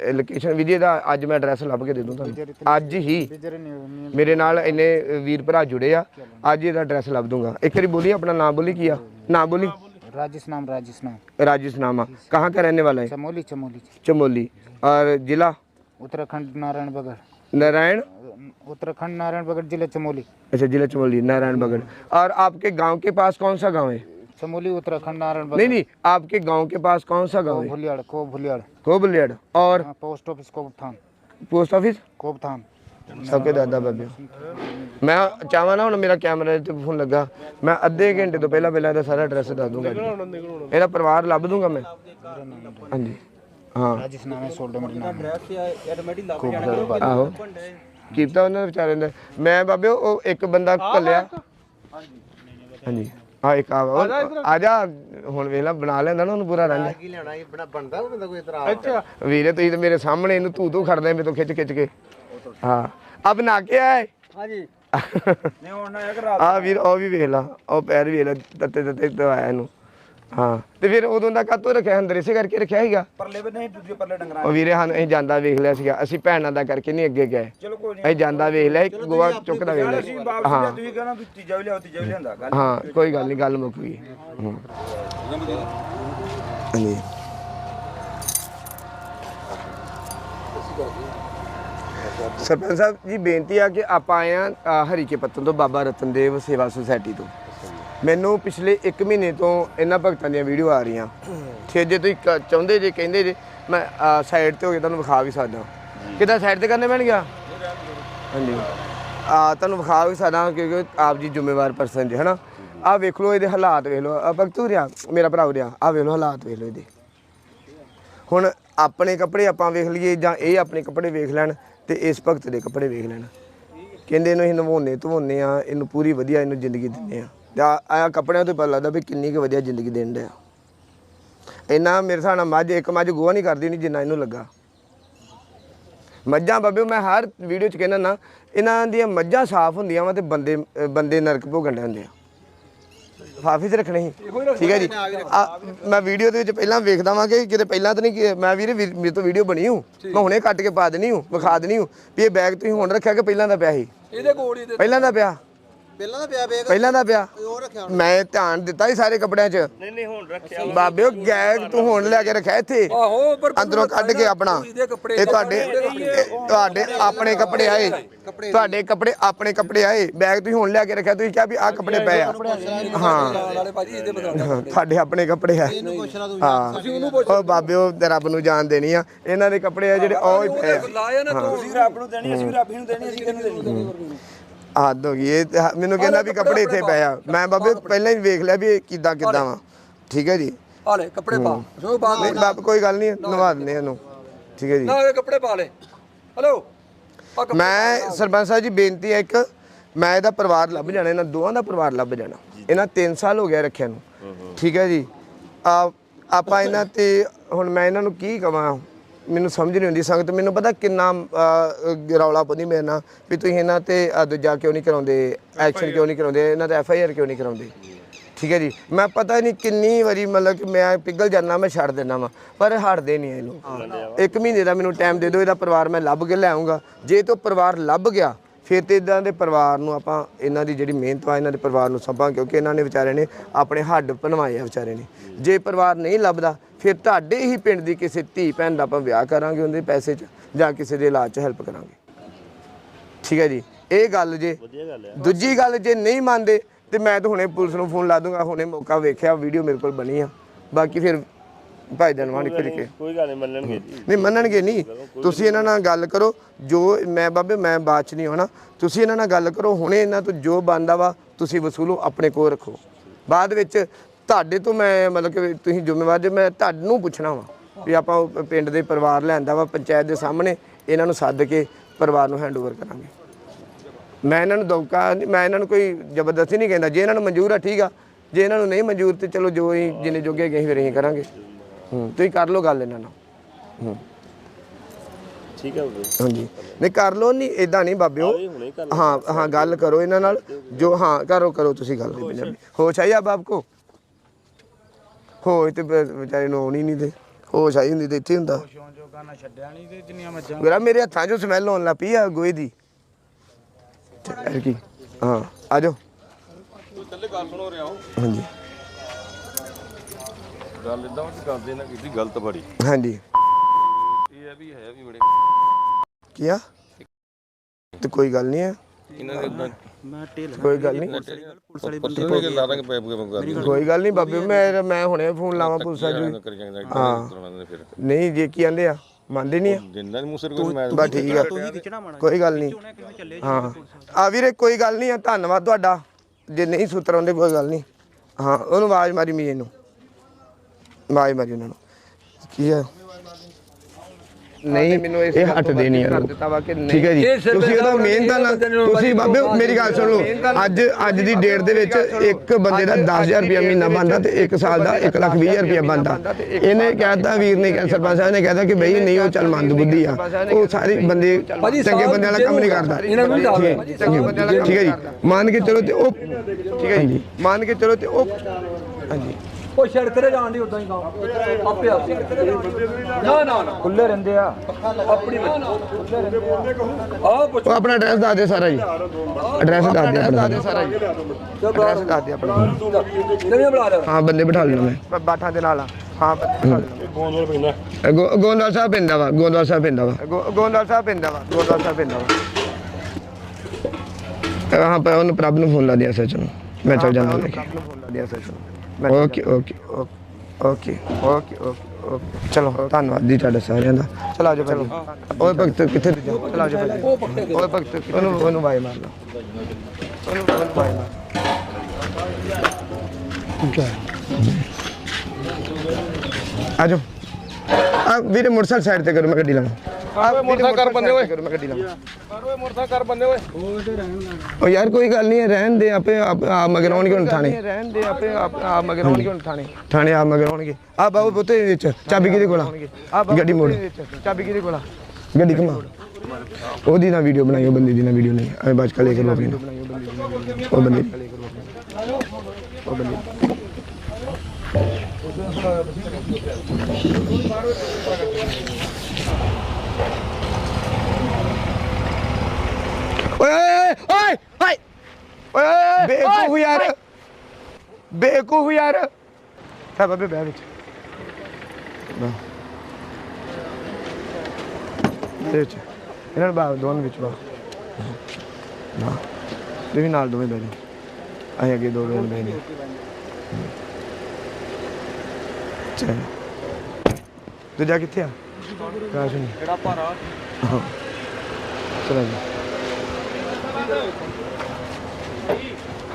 ਲੋਕੇਸ਼ਨ ਵਿਜੇ ਦਾ ਅੱਜ ਮੈਂ ਐਡਰੈਸ ਲੱਭ ਕੇ ਦੇ ਦੂੰ ਤੁਹਾਨੂੰ ਅੱਜ ਹੀ बिजर नहीं ਮੇਰੇ ਨਾਲ ਇੰਨੇ ਵੀਰ ਭਰਾ ਜੁੜੇ ਆ ਅੱਜ ਇਹਦਾ ਐਡਰੈਸ ਲੱਭ ਦੂੰਗਾ ਇੱਕ ਵਾਰੀ ਬੋਲੀ ਆਪਣਾ ਨਾਮ ਬੋਲੀ ਕੀ ਆ ਨਾਮ ਬੋਲੀ राजेश नाम राजेश नाम राजेश नामा कहाँ का रहने वाला है चमोली चमोली चमोली और जिला उत्तराखंड नारायण बगड़ नारायण उत्तराखंड नारायण बगड़ जिला चमोली अच्छा जिला चमोली नारायण बगड़ और आपके गांव के पास कौन सा गांव है चमोली उत्तराखंड नारायण बगड़ नहीं नहीं आपके गांव के पास कौन सा गांव है भुलियाड़ को भुलियाड़ कोबलियड और हाँ, पोस्ट ऑफिस कोबथान पोस्ट ऑफिस कोबथान ਸਭਕੇ ਦਾਦਾ ਬਾਬੇ ਮੈਂ ਚਾਹਾਂ ਨਾ ਹੁਣ ਮੇਰਾ ਕੈਮਰਾ ਤੇ ਫੋਨ ਲੱਗਾ ਮੈਂ ਅੱਧੇ ਘੰਟੇ ਤੋਂ ਪਹਿਲਾਂ ਪਹਿਲਾਂ ਇਹਦਾ ਸਾਰਾ ਐਡਰੈਸ ਦੱਸ ਦੂੰਗਾ ਜੀ। ਇਹਦਾ ਪਰਿਵਾਰ ਲੱਭ ਦੂੰਗਾ ਮੈਂ ਹਾਂਜੀ ਹਾਂ। ਜਿਸ ਨਾਮ ਨੇ ਮੈਂ ਬਾਬੇ ਉਹ ਇੱਕ ਬੰਦਾ ਘੱਲਿਆ। ਹਾਂਜੀ। ਆ ਇੱਕ ਆ ਆ ਜਾ। ਹੁਣ ਵੇਖ ਲੈ ਬਣਾ ਲੈਂਦਾ ਨਾ ਉਹਨੂੰ ਪੂਰਾ ਰੰਗ। ਕੀ ਲੈਣਾ ਇਹ ਬਣਾ ਬਣਦਾ ਉਹਦਾ ਕੋਈ ਇਤਰਾਜ਼? ਅੱਛਾ। ਵੀਰੇ ਤੁਸੀਂ ਤੇ ਮੇਰੇ ਸਾਹਮਣੇ ਇਹਨੂੰ ਤੂੰ ਤੂੰ ਖੜਦੇ ਮੇਰੇ ਤੋਂ ਖਿੱਚ ਖਿੱਚ ਕੇ। ਹਾਂ। ਆ ਬਣਾ ਕੇ ਆਏ। ਹਾਂਜੀ। ਨਹੀਂ ਹੁਣ ਨਾ ਇੱਕ ਰਾਤ ਆ ਵੀਰ ਉਹ ਵੀ ਵੇਖ ਲਾ। ਉਹ ਪੈਰ ਵੀ ਵੇਖ ਲਾ ਤੱਤੇ ਤੱਤੇ ਤੋਂ ਆਇਆ ਇਹਨੂੰ। ਹਾਂ। ਤੇ ਫਿਰ ਉਦੋਂ ਦਾ ਕਾਤੋਂ ਰੱਖਿਆ ਅੰਦਰ ਇਸੇ ਕਰਕੇ ਰੱਖਿਆ ਸੀਗਾ? ਪਰਲੇ ਬੰਨੇ ਦੂਜੇ ਪਰਲੇ ਡੰਗਰਾਂ ਉਹ ਵੀਰੇ ਸਾਨੂੰ ਅਸੀਂ ਜਾਂਦਾ ਵੇਖ ਲਿਆ ਸੀਗਾ ਅਸੀਂ ਭੈਣਾਂ ਦਾ ਕਰਕੇ ਨਹੀਂ ਅੱਗੇ ਗਏ। ਚਲੋ ਕੋਈ ਨਹੀਂ। ਅਸੀਂ ਜਾਂਦਾ ਵੇਖ ਲਿਆ ਇੱਕ ਗੋਆ ਚੁੱਕਦਾ ਵੇਖ ਅਸੀਂ ਲਿਆ। ਵਾਪਸ ਹਾਂ। ਤੁਸੀਂ ਕਹਿੰਦਾ ਵੀ ਤੀਜਾ ਵੀ ਲਿਆਓ ਤੀਜਾ ਵੀ ਲਿਆਂਦਾ ਗੱਲ ਹਾਂ ਕੋਈ ਗੱਲ ਨਹੀਂ ਗੱਲ ਮੁੱਕ ਗਈ। ਹੂੰ। ਹਾਂਜੀ। ਸਰਪੰਚ ਸਾਹਿਬ ਜੀ ਬੇਨਤੀ ਆ ਕਿ ਆਪਾਂ ਆਏ ਆ ਹਰੀਕੇ ਪੱਤਨ ਤੋਂ ਬਾਬਾ ਰਤਨਦੇਵ ਸੇਵਾ ਸੁਸਾਇਟੀ ਤੋਂ। ਮੈਨੂੰ ਪਿਛਲੇ 1 ਮਹੀਨੇ ਤੋਂ ਇਹਨਾਂ ਭਗਤਾਂ ਦੀਆਂ ਵੀਡੀਓ ਆ ਰਹੀਆਂ। ਤੇ ਜੇ ਤੁਸੀਂ ਕ- ਚਾਹੁੰਦੇ ਜੇ, ਕਹਿੰਦੇ ਜੇ, ਮੈਂ ਸਾਈਡ ਤੇ ਹੋ ਕੇ ਤੁਹਾਨੂੰ ਵਿਖਾ ਵੀ ਸਕਦਾ। ਕਿੱਦਾਂ ਸਾਈਡ ਤੇ ਕਰਨੇ ਪੈਣਗੇ ਹਾਂਜੀ। ਆ, ਤੁਹਾਨੂੰ ਵਿਖਾ ਵੀ ਸਕਦਾ ਕਿਉਂਕਿ ਆਪ ਜੀ ਜ਼ਿੰਮੇਵਾਰ ਪਰਸਨ ਜੇ, ਹਨਾ। ਆ ਵੇਖ ਲਓ ਇਹਦੇ ਹਾਲਾਤ ਵੇਖ ਲਓ। ਆ ਭਗਤੂ ਰਿਆ, ਮੇਰਾ ਭਰਾ ਰਿਆ, ਆ ਵੇਖ ਲਓ ਹਾਲਾਤ ਵੇਖ ਲਓ ਇਹਦੇ। ਹੁਣ ਆਪਣੇ ਕੱਪੜੇ ਆਪਾਂ ਵੇਖ ਲਈਏ ਜਾਂ ਇਹ ਆਪਣੇ ਕੱਪੜੇ ਵੇਖ ਲੈਣ ਤੇ ਇਸ ਭਗਤ ਦੇ ਕੱਪੜੇ ਵੇਖ ਲੈਣ। ਕਹਿੰਦੇ ਇਹਨੂੰ ਅਸੀਂ ਨਵਾਉਣੇ ਧਵਾਉਣੇ ਆ, ਇਹਨੂੰ ਪੂਰੀ ਵਧੀਆ ਇਹਨੂੰ ਜ਼ਿੰਦਗੀ ਦਿੰਦੇ ਆ। ਤੇ ਆ ਕੱਪੜਿਆਂ ਤੋਂ ਪਤਾ ਲੱਗਦਾ ਵੀ ਕਿੰਨੀ ਕੁ ਵਧੀਆ ਜ਼ਿੰਦਗੀ ਦੇਣ ਡਿਆ। ਇੰਨਾ ਮੇਰੇ ਹਿਸਾਬ ਨਾਲ ਮੱਝ ਇੱਕ ਮੱਝ ਗੋਹਾ ਨਹੀਂ ਕਰਦੀ ਨਹੀਂ ਜਿੰਨਾ ਇਹਨੂੰ ਲੱਗਾ। ਮੱਝਾਂ ਬਾਬੇ ਮੈਂ ਹਰ ਵੀਡੀਓ 'ਚ ਕਹਿੰਦਾ ਨਾ ਇਹਨਾਂ ਦੀਆਂ ਮੱਝਾਂ ਸਾਫ਼ ਹੁੰਦੀਆਂ ਵਾ ਤੇ ਬੰਦੇ ਬੰਦੇ ਨਰਕ ਭੋਗਣ ਦੇ ਹੁੰਦੇ ਆ। ਹਾਫਿਜ਼ ਰੱਖਣੇ ਸੀ। ਠੀਕ ਹੈ ਜੀ। ਮੈਂ ਵੀਡੀਓ ਦੇ ਵਿੱਚ ਪਹਿਲਾਂ ਵੇਖਦਾ ਵਾਂ ਕਿ ਕਿਤੇ ਪਹਿਲਾਂ ਤਾਂ ਨਹੀਂ ਮੈਂ ਵੀਰੇ ਮੇਰੇ ਤੋਂ ਵੀਡੀਓ ਬਣੀ ਹੂੰ। ਮੈਂ ਹੁਣੇ ਕੱਟ ਕੇ ਪਾ ਦੇਣੀ ਹੂੰ ਵਿਖਾ ਦੇਣੀ ਹੂੰ ਵੀ ਇਹ ਬੈਗ ਤੁਸੀਂ ਹੁਣ ਰੱਖਿਆ ਕਿ ਪਹਿਲਾਂ ਦਾ ਪਿਆ ਸੀ? ਇਹਦੇ ਕੋਲ ਹੀ ਪਹਿਲਾਂ ਦਾ ਪਿਆ। ਪਹਿਲਾਂ ਤਾਂ ਪਿਆ ਬੇਗ। ਪਹਿਲਾਂ ਦਾ ਪਿਆ। ਰੱਖਿਆ ਮੈਂ ਧਿਆਨ ਦਿੱਤਾ ਸੀ ਸਾਰੇ ਕੱਪੜਿਆਂ 'ਚ। ਨਹੀਂ ਨਹੀਂ ਹੁਣ ਰੱਖਿਆ ਬਾਬੇ ਉਹ ਗੈਗ ਤੂੰ ਹੁਣ ਲੈ ਕੇ ਰੱਖਿਆ ਇੱਥੇ। ਆਹੋ ਅੰਦਰੋਂ ਕੱਢ ਕੇ ਆਪਣਾ। ਇਹ ਤੁਹਾਡੇ ਤੁਹਾਡੇ ਆਪਣੇ ਕੱਪੜੇ ਆਏ। ਤੁਹਾਡੇ ਕੱਪੜੇ ਆਪਣੇ ਕੱਪੜੇ ਆਏ। ਬੈਗ ਤੁਸੀਂ ਹੁਣ ਲਿਆ ਕੇ ਰੱਖਿਆ। ਤੁਸੀਂ ਕਿਹਾ ਵੀ ਆਹ ਕੱਪੜੇ ਪਏ ਆ। ਹਾਂ। ਹਾਂ, ਤੁਹਾਡੇ ਆਪਣੇ ਕੱਪੜੇ ਆ। ਹਾਂ। ਉਹ ਬਾਬੇ ਉਹ ਤੇ ਰੱਬ ਨੂੰ ਜਾਣ ਦੇਣੀ ਆ। ਇਹਨਾਂ ਦੇ ਕੱਪੜੇ ਆ ਜਿਹੜੇ ਉਹ ਹੀ ਪਏ ਆ। ਲਾਇਆ ਨਾ ਤੂੰ। ਤੁਸੀਂ ਰੱਬ ਨੂੰ ਦੇਣੀ ਅਸੀਂ ਵੀ ਰੱਬ ਹੀ ਨੂੰ ਦੇਣੀ ਅਸੀਂ ਕਿਹਨੂੰ ਦੇਣੀ? ਹੱਦ ਹੋ ਗਈ। ਇਹ ਤੇ ਹ- ਮੈਨੂੰ ਕਹਿੰਦਾ ਵੀ ਕੱਪੜੇ ਇੱਥੇ ਪਏ ਆ। ਮੈਂ ਬਾਬੇ ਪਹਿਲਾਂ ਹੀ ਵੇਖ ਲਿਆ ਵੀ ਇਹ ਕਿੱਦਾਂ ਕਿੱਦਾਂ ਵਾ। ਠੀਕ ਹੈ ਜੀ? ਲੈ ਕੱਪੜੇ ਪਾ। ਸੋ ਪਾ ਨਹੀਂ ਬਾਬ ਕੋਈ ਗੱਲ ਨਹੀਂ ਨਵਾ ਦਿੰਦੇ ਇਹਨੂੰ। ਠੀਕ ਹੈ ਜੀ। ਨਾ ਇਹ ਕੱਪੜੇ ਪਾ ਲੈ। ਹਲੋ। ਆ ਕੱਪੜੇ ਮੈਂ ਸਰਪੰਚ ਸਾਹਿਬ ਜੀ ਬੇਨਤੀ ਹੈ ਇੱਕ ਮੈਂ ਇਹਦਾ ਪਰਿਵਾਰ ਲੱਭ ਜਾਣਾ ਇਹਨਾਂ ਦੋਵਾਂ ਦਾ ਪਰਿਵਾਰ ਲੱਭ ਜਾਣਾ। ਇਹਨਾਂ 3 ਸਾਲ ਹੋ ਗਿਆ ਰੱਖਿਆ ਨੂੰ। ਠੀਕ ਹੈ ਜੀ। ਆ ਆਪਾਂ ਇਹਨਾਂ ਤੇ ਹੁਣ ਮੈਂ ਇਹਨਾਂ ਨੂੰ ਕੀ ਕਵਾਂ? ਮੈਨੂੰ ਸਮਝ ਨਹੀਂ ਆਉਂਦੀ ਸੰਗਤ। ਮੈਨੂੰ ਪਤਾ ਕਿੰਨਾ ਰੌਲਾ ਪਾਉਂਦੀ ਮੇਰੇ ਨਾਲ ਵੀ ਤੁਸੀਂ ਇਹਨਾਂ ਤੇ ਦੂਜਾ ਕਿਉਂ ਨਹੀਂ ਕਰਾਉਂਦੇ? ਐਕਸ਼ਨ ਕਿਉਂ ਨਹੀਂ ਕਰਾਉਂਦੇ? ਇਹਨਾਂ ਤੇ ਐਫ ਆਈ ਆਰ ਕਿਉਂ ਨਹੀਂ ਕਰਾਉਂਦੇ? ਠੀਕ ਹੈ ਜੀ। ਮੈਂ ਪਤਾ ਨਹੀਂ ਕਿੰਨੀ ਵਾਰੀ ਮਤਲਬ ਕਿ ਮੈਂ ਪਿਗਲ ਜਾਣਾ ਮੈਂ ਛੱਡ ਦਿੰਦਾ ਵਾਂ ਪਰ ਹਟਦੇ ਨਹੀਂ ਇਹ ਲੋਕ ਇੱਕ ਮਹੀਨੇ ਦਾ ਮੈਨੂੰ ਟਾਈਮ ਦੇ ਦਿਓ ਇਹਦਾ ਪਰਿਵਾਰ ਮੈਂ ਲੱਭ ਕੇ ਲੈ ਆਉਂਗਾ ਜੇ ਤੋਂ ਪਰਿਵਾਰ ਲੱਭ ਗਿਆ ਫਿਰ ਤੇ ਇਦਾਂ ਦੇ ਪਰਿਵਾਰ ਨੂੰ ਆਪਾਂ ਇਹਨਾਂ ਦੀ ਜਿਹੜੀ ਮਿਹਨਤ ਵਾ ਇਹਨਾਂ ਦੇ ਪਰਿਵਾਰ ਨੂੰ ਸੰਭਾਂ ਕਿਉਂਕਿ ਇਹਨਾਂ ਨੇ ਵਿਚਾਰੇ ਨੇ ਆਪਣੇ ਹੱਡ ਬਣਵਾਏ ਆ ਵਿਚਾਰੇ ਨੇ। ਜੇ ਪਰਿਵਾਰ ਨਹੀਂ ਲੱਭਦਾ ਫਿਰ ਤੁਹਾਡੇ ਹੀ ਪਿੰਡ ਦੀ ਕਿਸੇ ਧੀ ਭੈਣ ਦਾ ਆਪਾਂ ਵਿਆਹ ਕਰਾਂਗੇ ਉਹਦੇ ਪੈਸੇ 'ਚ ਜਾਂ ਕਿਸੇ ਦੇ ਇਲਾਜ 'ਚ ਹੈਲਪ ਕਰਾਂਗੇ। ਠੀਕ ਹੈ ਜੀ? ਇਹ ਗੱਲ ਜੇ ਦੂਜੀ ਗੱਲ ਜੇ ਨਹੀਂ ਮੰਨਦੇ ਤੇ ਮੈਂ ਤਾਂ ਹੁਣੇ ਪੁਲਿਸ ਨੂੰ ਫੋਨ ਲਾ ਦੂੰਗਾ ਹੁਣੇ ਮੌਕਾ ਵੇਖਿਆ ਵੀਡੀਓ ਮੇਰੇ ਕੋਲ ਬਣੀ ਆ। ਬਾਕੀ ਫਿਰ ਭਾਈ ਜਨਵਾਨ ਨਿਕਲ ਕੇ। ਕੋਈ ਗੱਲ ਨਹੀਂ ਮੰਨਣਗੇ ਨਹੀਂ ਮੰਨਣਗੇ ਨਹੀਂ। ਤੁਸੀਂ ਇਹਨਾਂ ਨਾਲ ਗੱਲ ਕਰੋ ਜੋ ਮੈਂ ਬਾਬੇ ਮੈਂ ਬਾਅਦ ਚ ਨਹੀਂ ਹੋਣਾ ਤੁਸੀਂ ਇਹਨਾਂ ਨਾਲ ਗੱਲ ਕਰੋ ਹੁਣੇ ਇਹਨਾਂ ਤੋਂ ਜੋ ਬੰਦਾ ਵਾ ਤੁਸੀਂ ਵਸੂਲੋ ਆਪਣੇ ਕੋਲ ਰੱਖੋ। ਬਾਅਦ ਵਿੱਚ ਤੁਹਾਡੇ ਤੋਂ ਮੈਂ ਮਤਲਬ ਕਿ ਤੁਸੀਂ ਜ਼ਿੰਮੇਵਾਰ ਜੇ ਮੈਂ ਤੁਹਾਨੂੰ ਪੁੱਛਣਾ ਵਾ ਵੀ ਆਪਾਂ ਪਿੰਡ ਦੇ ਪਰਿਵਾਰ ਲੈਂਦਾ ਵਾ ਪੰਚਾਇਤ ਦੇ ਸਾਹਮਣੇ ਇਹਨਾਂ ਨੂੰ ਸੱਦ ਕੇ ਪਰਿਵਾਰ ਨੂੰ ਹੈਂਡਓਵਰ ਕਰਾਂਗੇ। ਮੈਂ ਇਹਨਾਂ ਨੂੰ ਦੌਕਾ ਮੈਂ ਇਹਨਾਂ ਨੂੰ ਕੋਈ ਜ਼ਬਰਦਸਤੀ ਨਹੀਂ ਕਹਿੰਦਾ ਜੇ ਇਹਨਾਂ ਨੂੰ ਮਨਜ਼ੂਰ ਆ ਠੀਕ ਆ। ਜੇ ਇਹਨਾਂ ਨੂੰ ਨਹੀਂ ਮਨਜ਼ੂਰ ਤੇ ਚਲੋ ਜੋ ਹੀ ਜਿੰਨੇ ਜੋਗੇ ਅਸੀਂ ਫਿਰ ਅਸੀਂ ਕਰਾਂਗੇ। ਹੂੰ ਤੁਸੀਂ ਕਰ ਲਓ ਗੱਲ ਇਹਨਾਂ ਨਾਲ। ਹੂੰ। ਠੀਕ ਹੈ ਬਾਬਾ। ਹਾਂਜੀ। ਨਹੀਂ ਕਰ ਲਓ ਨਹੀਂ ਇਦਾਂ ਨਹੀਂ ਬਾਬਿਓ। ਹਾਂ ਹਾਂ ਗੱਲ ਕਰੋ ਇਹਨਾਂ ਨਾਲ। ਜੋ ਹਾਂ ਕਰੋ ਕਰੋ ਤੁਸੀਂ ਗੱਲ। ਪੰਜਾਬੀ ਹੋਸ਼ ਆਈ ਆ ਬਾਪ ਕੋ ਹੋਸ਼ ਤੇ ਬ- ਵਿਚਾਰੇ ਨੂੰ ਆਉਣੀ ਨਹੀਂ ਤੇ ਹੋਸ਼ ਆਈ ਹੁੰਦੀ ਤੇ ਇੱਥੇ ਹੁੰਦਾ। ਜੋਗਾ ਨਾ ਛੱਡਿਆ ਨਹੀਂ ਤੇ ਜਿੰਨੀਆਂ ਮੱਝਾਂ ਮੇਰਾ ਮੇਰੇ ਹੱਥਾਂ 'ਚੋਂ ਸਮੈਲ ਆਉਣ ਲੱਗ ਪਈ ਆ ਗੋਹੇ ਦੀ। ਤੇ ਕੀ? ਹਾਂ ਆ ਜਾਓ। ਥੱਲੇ ਗੱਲ ਸੁਣੋ ਰਿਹਾ ਹਾਂਜੀ ਗੱਲ ਇਦਾਂ ਕਿ ਕਰਦੇ ਨਾ ਕੀਤੀ ਗਲਤ ਬੜੀ। ਹਾਂਜੀ। ਇਹ ਹੈ ਵੀ ਹੈ ਵੀ ਬੜੇ। ਕੀ ਆ? ਤੇ ਕੋਈ ਗੱਲ ਨਹੀਂ ਹੈ ਇਹਨਾਂ ਦੇ ਇਦਾਂ ਮੈਂ ਢੇਲ ਕੋਈ ਗੱਲ ਨਹੀਂ। ਪੁਲਿਸ ਵਾਲੇ ਪੱਤਰ ਕੇ ਲਾ ਦਾਂਗੇ ਪੈਪ ਕੇ ਬੰਗਾ ਕੋਈ ਗੱਲ ਨਹੀਂ ਬਾਬੇ ਮੈਂ ਮੈਂ ਹੁਣੇ ਫੋਨ ਲਾਵਾਂ ਪੁਲਿਸ ਆ ਜੀ ਕਰੀ ਜਾਂਦੇ ਹਾਂ। ਫਿਰ। ਨਹੀਂ ਜੇ ਕੀ ਆਂਦੇ ਆ ਮੰਨਦੇ ਨਹੀਂ ਆ। ਜਿੰਦਾ ਮੂੰਹ ਸਿਰ ਕੋਈ ਮੈਂ ਬਸ ਠੀਕ ਆ। ਖਿੱਚਣਾ ਮਾਣਾ ਕੋਈ ਗੱਲ ਨਹੀਂ। ਹਾਂ। ਆ ਵੀਰੇ ਕੋਈ ਗੱਲ ਨਹੀਂ ਆ ਧੰਨਵਾਦ ਤੁਹਾਡਾ। ਜੇ ਨਹੀਂ ਸੂਤਰ ਆਉਂਦੇ ਕੋਈ ਗੱਲ ਨਹੀਂ। ਹਾਂ ਉਹਨੂੰ ਆਵਾਜ਼ ਮਾਰੀ ਮੀਏ ਨੂੰ। ਆਵਾਜ਼ ਮਾਰੀ ਉਹਨਾਂ ਨੂੰ। ਕੀ ਆ? ਨਹੀਂ ਮੈਨੂੰ ਇਹ ਹਟਦੇ ਨਹੀਂ ਯਾਰ ਠੀਕ ਹੈ ਜੀ ਇਹ ਸਿਰ ਤੁਸੀਂ ਉਹਦਾ ਤੇ ਮਿਹਨਤ ਨਾਲ ਬੰਦੇ ਨੂੰ ਤੁਸੀਂ ਬਾਬੇ ਮੇਰੀ ਗੱਲ ਸੁਣ ਲਓ ਅੱਜ ਅੱਜ ਦੀ ਡੇਟ ਦੇ ਵਿੱਚ ਇੱਕ ਬੰਦੇ ਦਾ 10000 ਰੁਪਇਆ ਮਹੀਨਾ ਬਣਦਾ ਤੇ 1 ਸਾਲ ਦਾ 1 ਲੱਖ 20000 ਰੁਪਇਆ ਬਣਦਾ ਇਹਨੇ ਕਹਿਤਾ ਵੀਰ ਨੇ ਕਿਹਾ ਸਰਪੰਚ ਸਾਹਿਬ ਨੇ ਕਹਿਤਾ ਕਿ ਬਈ ਨਹੀਂ ਉਹ ਚੱਲ ਮੰਦ ਬੁੱਧੀ ਆ ਉਹ ਸਾਰੇ ਬੰਦੇ ਚੰਗੇ ਬੰਦਿਆਂ ਵਾਲਾ ਕੰਮ ਨਹੀਂ ਕਰਦਾ ਠੀਕ ਹੈ ਜੀ ਮੰਨ ਕੇ ਚਲੋ ਤੇ ਉਹ ਠੀਕ ਹੈ ਜੀ ਮੰਨ ਕੇ ਚਲੋ ਤੇ ਉਹ ਹਾਂਜੀ ਉਹ ਸੜਕ ਤੇ ਜਾਣ ਦੀ ਉਦਾਂ ਹੀ ਕੰਮ ਆਪੇ ਆਪ ਨਾ ਨਾ ਨਾ। ਖੁੱਲੇ ਰਹਿੰਦੇ ਆ। ਆਪਣੀ ਆ ਪੁੱਛ। ਉਹ ਆਪਣਾ ਐਡਰੈਸ ਦੱਸ ਦੇ ਸਾਰਾ ਜੀ। ਐਡਰੈਸ ਦੱਸ ਦੇ ਆਪਣਾ। ਸਾਰਾ ਜੀ। ਐਡਰੈਸ ਦੱਸ ਦੇ ਆਪਣਾ। ਕਿਵੇਂ ਬੁਲਾ ਰਿਹਾ ਹਾਂ ਬੰਦੇ ਬਿਠਾ ਲੈਣਾ ਮੈਂ। ਬਾਠਾਂ ਦੇ ਨਾਲ ਆ। ਹਾਂ ਗੋਂਦਲ ਪੈਂਦਾ। ਗੋਂਦਵਾਲ ਸਾਹਿਬ ਪਿੰਦਾ ਵਾ। ਗੋਂਦਵਾਲ ਸਾਹਿਬ ਪਿੰਦਾ ਵਾ। ਗੋਂਦਵਾਲ ਸਾਹਿਬ ਪਿੰਦਾ ਵਾ। ਗੋਂਦਵਾਲ ਸਾਹਿਬ ਪਿੰਦਾ ਵਾ। ਹਾਂ ਪਰ ਉਹਨੂੰ ਪ੍ਰਭ ਨੂੰ ਫੋਨ ਲਾ ਦਿਆ ਸੱਚ ਨੂੰ। ਮੈਂ ਚੱਲ ਜਾਂਦਾ ਲੈ ਕੇ ਫੋਨ ਲਾ ਦਿਆ ਸੱਚ ਨੂੰ। Okay okay okay okay okay ਚਲੋ ਧੰਨਵਾਦ ਜੀ ਤੁਹਾਡੇ ਸਾਰਿਆਂ ਦਾ। ਚਲੋ ਆਜੋ ਚਲੋ। ਓਏ ਭਗਤ ਕਿੱਥੇ ਦੂਜਾ ਚਲੋ ਆਜੋ ਭਾਈ ਓਏ ਭਗਤ ਉਹਨੂੰ ਉਹਨੂੰ ਵਾਈ ਮਾਰ ਲਾ। ਉਹਨੂੰ ਉਹਨੂੰ ਵਾਈ ਮਾਰ। ਆਜੋ ਆ ਵੀਰੇ ਮੋਟਰਸਾਈਕਲ ਸਾਈਡ ਤੇ ਕਰੋ ਮੈਂ ਗੱਡੀ ਲਾਵਾਂ। ਆ ਮੋਟਰਸਾਈਕਲ ਕਰ ਬੰਦੇ ਓਏ ਕਰੋ ਮੈਂ ਗੱਡੀ ਲਾਵਾਂ। ਓਏ ਮੋਟਰਸਾਈਕਲ ਕਰ ਬੰਦੇ ਓਏ। ਉਹ ਯਾਰ ਕੋਈ ਗੱਲ ਨਹੀਂ ਰਹਿਣ ਦੇ ਆਪੇ ਆਪ ਆ ਮਗਰ ਆਉਣਗੇ ਹੁਣ ਥਾਣੇ। ਰਹਿਣ ਦੇ ਆਪੇ ਆਪ ਆ ਮਗਰ ਆਉਣਗੇ ਹੁਣ ਥਾਣੇ। ਥਾਣੇ ਆ ਮਗਰ ਆਉਣਗੇ। ਆ ਬਾਬੂ ਪੁੱਤੇ ਵਿੱਚ ਚਾਬੀ ਕਿਹਦੇ ਕੋਲ ਆ? ਗੱਡੀ ਮੋੜ। ਚਾਬੀ ਕਿਹਦੇ ਕੋਲ ਗੱਡੀ ਕਮਾ ਉਹਦੀ ਨਾ ਵੀਡੀਓ ਬਣਾਈ ਉਹ ਬੰਦੇ ਦੀ ਨਾ ਵੀਡੀਓ ਨਹੀਂ। ਬਾਜ ਕਰੋ ਆਪਣੀ ਉਹ ਬੰਦੇ ਦੀ। ਉਹ ਬੰਦੇ ਦੀ। ਓਏ ਓਏ ਓਏ ਓਏ ਓਏ ਬੇਕੂਫ ਯਾਰ। ਬੇਕੂਫ ਯਾਰ। ਤਾਂ ਬਾਬੇ ਬਹਿ ਵਿੱਚ। ਦੇ ਵਿੱਚ। ਇਹਨਾਂ ਨੂੰ ਬਾਹਰ ਦੋਨ ਵਿੱਚ ਬਾ ਨਾ ਦੇ ਵੀ ਨਾਲ ਦੋਵੇਂ ਬਹਿ ਜਾਓ। ਅਸੀਂ ਅੱਗੇ ਦੋ ਦੋਨ ਬਹਿ ਨੇ ਚੱਲ ਦੂਜਾ ਕਿੱਥੇ ਆ? ਕਾਸ਼ ਨਹੀਂ। ਕਿਹੜਾ ਭਾਰਾ? ਚਲੋ ਜੀ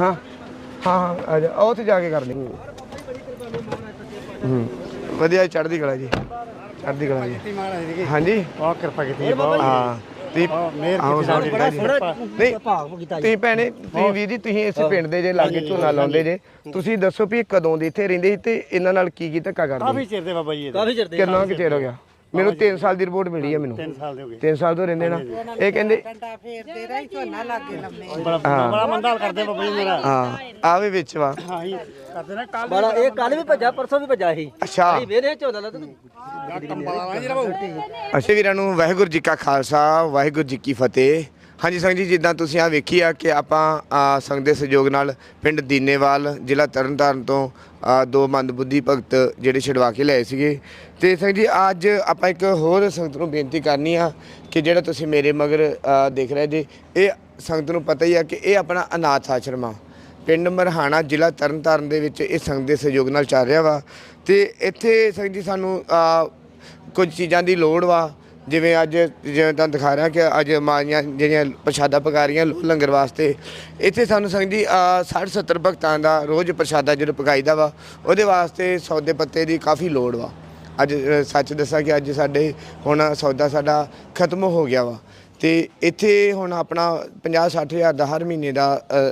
ਹਾਂ। ਆ ਜਾ। ਉਹ ਉੱਥੇ ਜਾ ਕੇ ਕਰ ਲਈ। ਹੂੰ। ਵਧੀਆ ਚੜ੍ਹਦੀ ਕਲਾ ਜੀ। ਚੜ੍ਹਦੀ ਕਲਾ ਜੀ। ਹਾਂਜੀ। ਬਹੁਤ ਕਿਰਪਾ ਕੀਤੀ ਹੈ ਬਹੁਤ। ਹਾਂ। ਤੁਸੀਂ ਆਹੋ ਕੀਤੀ ਸਾਡੀ ਨਹੀਂ ਤੁਸੀਂ ਭੈਣੇ ਤੁਸੀਂ ਵੀਰ ਜੀ ਤੁਸੀਂ ਇਸ ਪਿੰਡ ਦੇ ਜੇ ਲਾਗੇ ਝੋਨਾ ਲਾਉਂਦੇ ਜੇ ਤੁਸੀਂ ਦੱਸੋ ਵੀ ਕਦੋਂ ਦੇ ਇੱਥੇ ਰਹਿੰਦੇ ਸੀ ਤੇ ਇਹਨਾਂ ਨਾਲ ਕੀ ਕੀ ਧੱਕਾ ਕਰਦੇ ਕਾਫੀ ਚਿਰ ਦੇ ਬਾਬਾ ਜੀ ਇਹਦੇ। ਕਾਫੀ ਚਿਰ ਦੇ ਕਿੰਨਾ ਕੁ ਚਿਰ ਹੋ ਗਿਆ? ਮੈਨੂੰ 3 ਸਾਲ ਦੀ ਰਿਪੋਰਟ ਮਿਲੀ ਹੈ ਮੈਨੂੰ। 3 ਸਾਲ ਦੇ ਹੋ ਗਏ। 3 ਸਾਲ ਤੋਂ ਰਹਿੰਦੇ ਨਾ। ਇਹ ਕਹਿੰਦੇ ਡੰਡਾ ਫੇਰਦੇ ਰਹੀ ਝੋਨਾ ਲਾਗੇ ਲੰਮੇ। ਬੜਾ ਬੜਾ ਮੰਦਾਲ ਕਰਦੇ ਬਾਬਾ ਜੀ ਮੇਰਾ। ਹਾਂ ਆਵੇ ਵਿੱਚ ਵਾ। ਹਾਂ ਹੀ ਕਰਦੇ ਨੇ ਕੱਲ ਬੜਾ ਇਹ ਕੱਲ ਵੀ ਭੱਜਾ ਪਰਸੋਂ ਵੀ ਭੱਜਾ ਸੀ। ਅੱਛਾ। ਵੇਰੇ ਝੋਨਾ ਲਾ ਤੂੰ ਕੰਬਾਲਾ ਜੀ ਰਬੋ ਅੱਛਾ ਵੀਰਾਂ ਨੂੰ ਵਾਹਿਗੁਰੂ ਜੀ ਕਾ ਖਾਲਸਾ ਵਾਹਿਗੁਰੂ ਜੀ ਕੀ ਫਤਿਹ। ਹਾਂਜੀ ਸੰਗ ਜੀ ਜਿੱਦਾਂ ਤੁਸੀਂ ਆ ਵੇਖੀ ਆ ਕਿ ਆਪਾਂ ਆ, ਸੰਗ ਦੇ ਸਹਿਯੋਗ ਨਾਲ ਪਿੰਡ ਦੀਨੇਵਾਲ ਜ਼ਿਲ੍ਹਾ ਤਰਨਤਾਰਨ ਤੋਂ ਆ, ਦੋ ਮੰਦਬੁੱਧੀ ਭਗਤ ਜਿਹੜੇ ਛਡਵਾ ਕੇ ਲਏ ਸੀਗੇ। ਤੇ ਸੰਗ ਜੀ ਅੱਜ ਆਪਾਂ ਇੱਕ ਹੋਰ ਸੰਗਤ ਨੂੰ ਬੇਨਤੀ ਕਰਨੀ ਆ ਕਿ ਜਿਹੜਾ ਤੁਸੀਂ ਮੇਰੇ ਮਗਰ ਦੇਖ ਰਹੇ ਜੀ ਇਹ ਸੰਗਤ ਨੂੰ ਪਤਾ ਹੀ ਆ ਕਿ ਇਹ ਆਪਣਾ ਅਨਾਥ ਆਸ਼ਰਮ ਆ। ਪਿੰਡ ਮਰਹਾਣਾ ਜ਼ਿਲ੍ਹਾ ਤਰਨਤਾਰਨ ਦੇ ਵਿੱਚ ਇਹ ਸੰਗਤ ਦੇ ਸਹਿਯੋਗ ਨਾਲ ਚੱਲ ਰਿਹਾ ਵਾ। ਤੇ ਇੱਥੇ ਸੰਗਤ ਜੀ ਸਾਨੂੰ ਕੁਝ ਚੀਜ਼ਾਂ ਦੀ ਲੋੜ ਵਾ। ਜਿਵੇਂ ਅੱਜ ਜਿਵੇਂ ਤੁਹਾਨੂੰ ਦਿਖਾ ਰਿਹਾ ਕਿ ਅੱਜ ਮਾਈਆਂ ਜਿਹੜੀਆਂ ਪ੍ਰਸ਼ਾਦਾ ਪਕਾ ਰਹੀਆਂ ਲੋਹ ਲੰਗਰ ਵਾਸਤੇ, ਇੱਥੇ ਸਾਨੂੰ ਸੰਗਤ ਜੀ 60 70 ਭਗਤਾਂ ਦਾ ਰੋਜ਼ ਪ੍ਰਸ਼ਾਦਾ ਜਿਹੜਾ ਪਕਾਈਦਾ ਵਾ, ਉਹਦੇ ਵਾਸਤੇ ਸੌਦੇ ਪੱਤੇ ਦੀ ਕਾਫੀ ਲੋੜ ਵਾ। ਅੱਜ ਸੱਚ ਦੱਸਾਂ ਕਿ ਅੱਜ ਸਾਡੇ, ਹੁਣ ਸੌਦਾ ਸਾਡਾ ਖਤਮ ਹੋ ਗਿਆ ਵਾ। ਤੇ ਇੱਥੇ ਹੁਣ ਆਪਣਾ 50 60 ਹਜ਼ਾਰ ਦਾ ਹਰ ਮਹੀਨੇ ਦਾ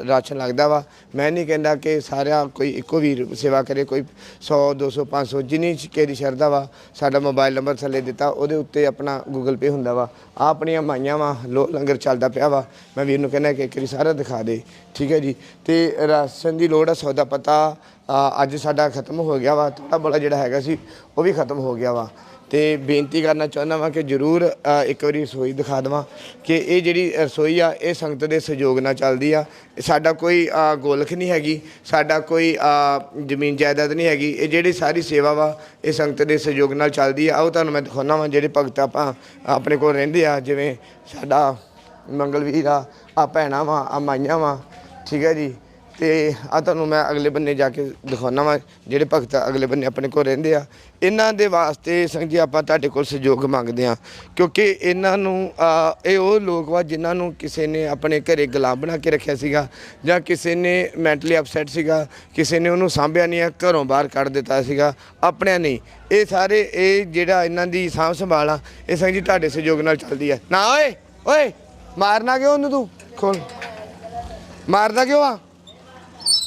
ਰਾਸ਼ਨ ਲੱਗਦਾ ਵਾ। ਮੈਂ ਨਹੀਂ ਕਹਿੰਦਾ ਕਿ ਸਾਰਾ ਕੋਈ ਇੱਕੋ ਵੀਰ ਸੇਵਾ ਕਰੇ, ਕੋਈ 100 200 500 ਜਿੰਨੀ ਕੇ ਦੀ ਸ਼ਰਧਾ ਵਾ, ਸਾਡਾ ਮੋਬਾਈਲ ਨੰਬਰ ਥੱਲੇ ਦਿੱਤਾ, ਉਹਦੇ ਉੱਤੇ ਆਪਣਾ ਗੂਗਲ ਪੇ ਹੁੰਦਾ ਵਾ। ਆ ਆਪਣੀਆਂ ਮਾਈਆਂ ਵਾ, ਲੋ ਲੰਗਰ ਚੱਲਦਾ ਪਿਆ ਵਾ। ਮੈਂ ਵੀਰ ਨੂੰ ਕਹਿੰਦਾ ਕਿ ਇੱਕ ਵਾਰੀ ਸਾਰਾ ਦਿਖਾ ਦੇ, ਠੀਕ ਹੈ ਜੀ। ਤੇ ਰਾਸ਼ਨ ਦੀ ਲੋੜ ਆ, ਸੌਦਾ ਪਤਾ ਅੱਜ ਸਾਡਾ ਖਤਮ ਹੋ ਗਿਆ ਵਾ ਥੋੜਾ ਬੜਾ ਜਿਹੜਾ ਹੈਗਾ ਸੀ, ਉਹ ਵੀ ਖਤਮ ਹੋ ਗਿਆ ਵਾ। ਤੇ ਬੇਨਤੀ ਕਰਨਾ ਚਾਹੁੰਦਾ ਵਾਂ ਕਿ ਜਰੂਰ ਇੱਕ ਵਾਰੀ ਰਸੋਈ ਦਿਖਾ ਦੇਵਾਂ ਕਿ ਇਹ ਜਿਹੜੀ ਰਸੋਈ ਆ, ਇਹ ਸੰਗਤ ਦੇ ਸਹਿਯੋਗ ਨਾਲ ਚੱਲਦੀ ਆ। ਸਾਡਾ ਕੋਈ ਗੋਲਖ ਨਹੀਂ ਹੈਗੀ, ਸਾਡਾ ਕੋਈ ਜ਼ਮੀਨ ਜਾਇਦਾਦ ਨਹੀਂ ਹੈਗੀ। ਇਹ ਜਿਹੜੀ ਸਾਰੀ ਸੇਵਾ ਵਾ, ਇਹ ਸੰਗਤ ਦੇ ਸਹਿਯੋਗ ਨਾਲ ਚੱਲਦੀ ਆ। ਉਹ ਤੁਹਾਨੂੰ ਮੈਂ ਦਿਖਾਉਣਾ ਵਾਂ ਜਿਹੜੇ ਭਗਤ ਆਪਾਂ ਆਪਣੇ ਕੋਲ ਰਹਿੰਦੇ ਆ, ਜਿਵੇਂ ਸਾਡਾ ਮੰਗਲਵੀਰ ਆ ਆ ਭੈਣਾਂ ਵਾ, ਆ ਮਾਈਆਂ ਵਾ, ਠੀਕ ਹੈ ਜੀ। ਤੇ ਆ ਤੁਹਾਨੂੰ ਮੈਂ ਅਗਲੇ ਬੰਨੇ ਜਾ ਕੇ ਦਿਖਾਉਣਾ ਵਾ, ਜਿਹੜੇ ਭਗਤ ਅਗਲੇ ਬੰਨੇ ਆਪਣੇ ਕੋਲ ਰਹਿੰਦੇ ਆ। ਇਹਨਾਂ ਦੇ ਵਾਸਤੇ ਸੰਗ ਜੀ, ਆਪਾਂ ਤੁਹਾਡੇ ਕੋਲ ਸਹਿਯੋਗ ਮੰਗਦੇ ਆ ਕਿਉਂਕਿ ਇਹਨਾਂ ਨੂੰ ਇਹ ਉਹ ਲੋਕ ਵਾ ਜਿਨ੍ਹਾਂ ਨੂੰ ਕਿਸੇ ਨੇ ਆਪਣੇ ਘਰੇ ਗੁਲਾਮ ਬਣਾ ਕੇ ਰੱਖਿਆ ਸੀਗਾ, ਜਾਂ ਕਿਸੇ ਨੇ ਮੈਂਟਲੀ ਅਪਸੈਟ ਸੀਗਾ, ਕਿਸੇ ਨੇ ਉਹਨੂੰ ਸਾਂਭਿਆ ਨਹੀਂ ਆ, ਘਰੋਂ ਬਾਹਰ ਕੱਢ ਦਿੱਤਾ ਸੀਗਾ, ਆਪਣਿਆਂ ਨਹੀਂ ਇਹ ਸਾਰੇ, ਇਹ ਜਿਹੜਾ ਇਹਨਾਂ ਦੀ ਸਾਂਭ ਸੰਭਾਲ ਆ, ਇਹ ਸੰਗ ਜੀ ਤੁਹਾਡੇ ਸਹਿਯੋਗ ਨਾਲ ਚੱਲਦੀ ਆ। ਨਾ, ਓਏ ਓਏ, ਮਾਰਨਾ ਕਿਉਂ ਉਹਨੂੰ ਤੂੰ? ਖੋਲ। ਮਾਰਦਾ ਕਿਉਂ ਆ?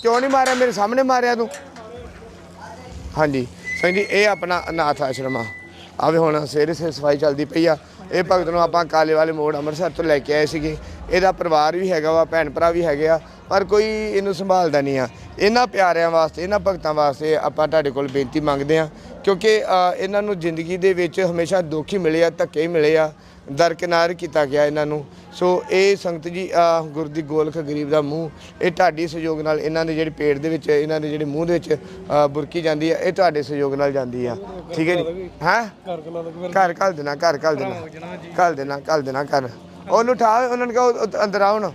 ਕਿਉਂ ਨਹੀਂ ਮਾਰਿਆ? ਮੇਰੇ ਸਾਹਮਣੇ ਮਾਰਿਆ ਤੂੰ। ਹਾਂਜੀ। ਸੰਗ ਜੀ, ਇਹ ਆਪਣਾ ਅਨਾਥ ਆਸ਼ਰਮ ਆ। ਆਵੇ ਹੁਣ ਸਵੇਰੇ ਸੇ ਸਫ਼ਾਈ ਚੱਲਦੀ ਪਈ ਆ। ਇਹ ਭਗਤ ਨੂੰ ਆਪਾਂ ਕਾਲੇ ਵਾਲੇ ਮੋੜ ਅੰਮ੍ਰਿਤਸਰ ਤੋਂ ਲੈ ਕੇ ਆਏ ਸੀਗੇ। ਇਹਦਾ ਪਰਿਵਾਰ ਵੀ ਹੈਗਾ ਵਾ, ਭੈਣ ਭਰਾ ਵੀ ਹੈਗੇ ਆ। ਪਰ ਕੋਈ ਇਹਨੂੰ ਸੰਭਾਲਦਾ ਨਹੀਂ ਆ। ਇਹਨਾਂ ਪਿਆਰਿਆਂ ਵਾਸਤੇ ਇਹਨਾਂ ਭਗਤਾਂ ਵਾਸਤੇ ਆਪਾਂ ਤੁਹਾਡੇ ਕੋਲ ਬੇਨਤੀ ਮੰਗਦੇ ਆ ਕਿਉਂਕਿ ਇਹਨਾਂ ਨੂੰ ਜ਼ਿੰਦਗੀ ਦੇ ਵਿੱਚ ਹਮੇਸ਼ਾ ਦੁੱਖ ਹੀ ਮਿਲੇ ਆ ਧੱਕੇ ਹੀ ਮਿਲੇ ਆ ਦਰਕਿਨਾਰ ਕੀਤਾ ਗਿਆ ਇਹਨਾਂ ਨੂੰ। ਸੋ ਇਹ ਸੰਗਤ ਜੀ ਗੁਰ ਦੀ ਗੋਲਖ ਗਰੀਬ ਦਾ ਮੂੰਹ ਇਹ ਤੁਹਾਡੀ ਸਹਿਯੋਗ ਨਾਲ ਇਹਨਾਂ ਦੇ ਜਿਹੜੇ ਪੇਟ ਦੇ ਵਿੱਚ ਇਹਨਾਂ ਦੇ ਜਿਹੜੇ ਮੂੰਹ ਦੇ ਵਿੱਚ ਬੁਰਕੀ ਜਾਂਦੀ ਹੈ ਇਹ ਤੁਹਾਡੇ ਸਹਿਯੋਗ ਨਾਲ ਜਾਂਦੀ ਆ। ਠੀਕ ਹੈ ਜੀ? ਹੈ? ਘਰ ਘੱਲ ਦੇਣਾ ਘਰ ਘੱਲ ਦੇਣਾ। ਘੱਲ ਦੇਣਾ ਘੱਲ ਦੇਣਾ ਘਰ। ਉਹਨੂੰ ਠਾ ਉਹਨਾਂ ਨੂੰ ਕਹੋ ਅੰਦਰ ਨਾ।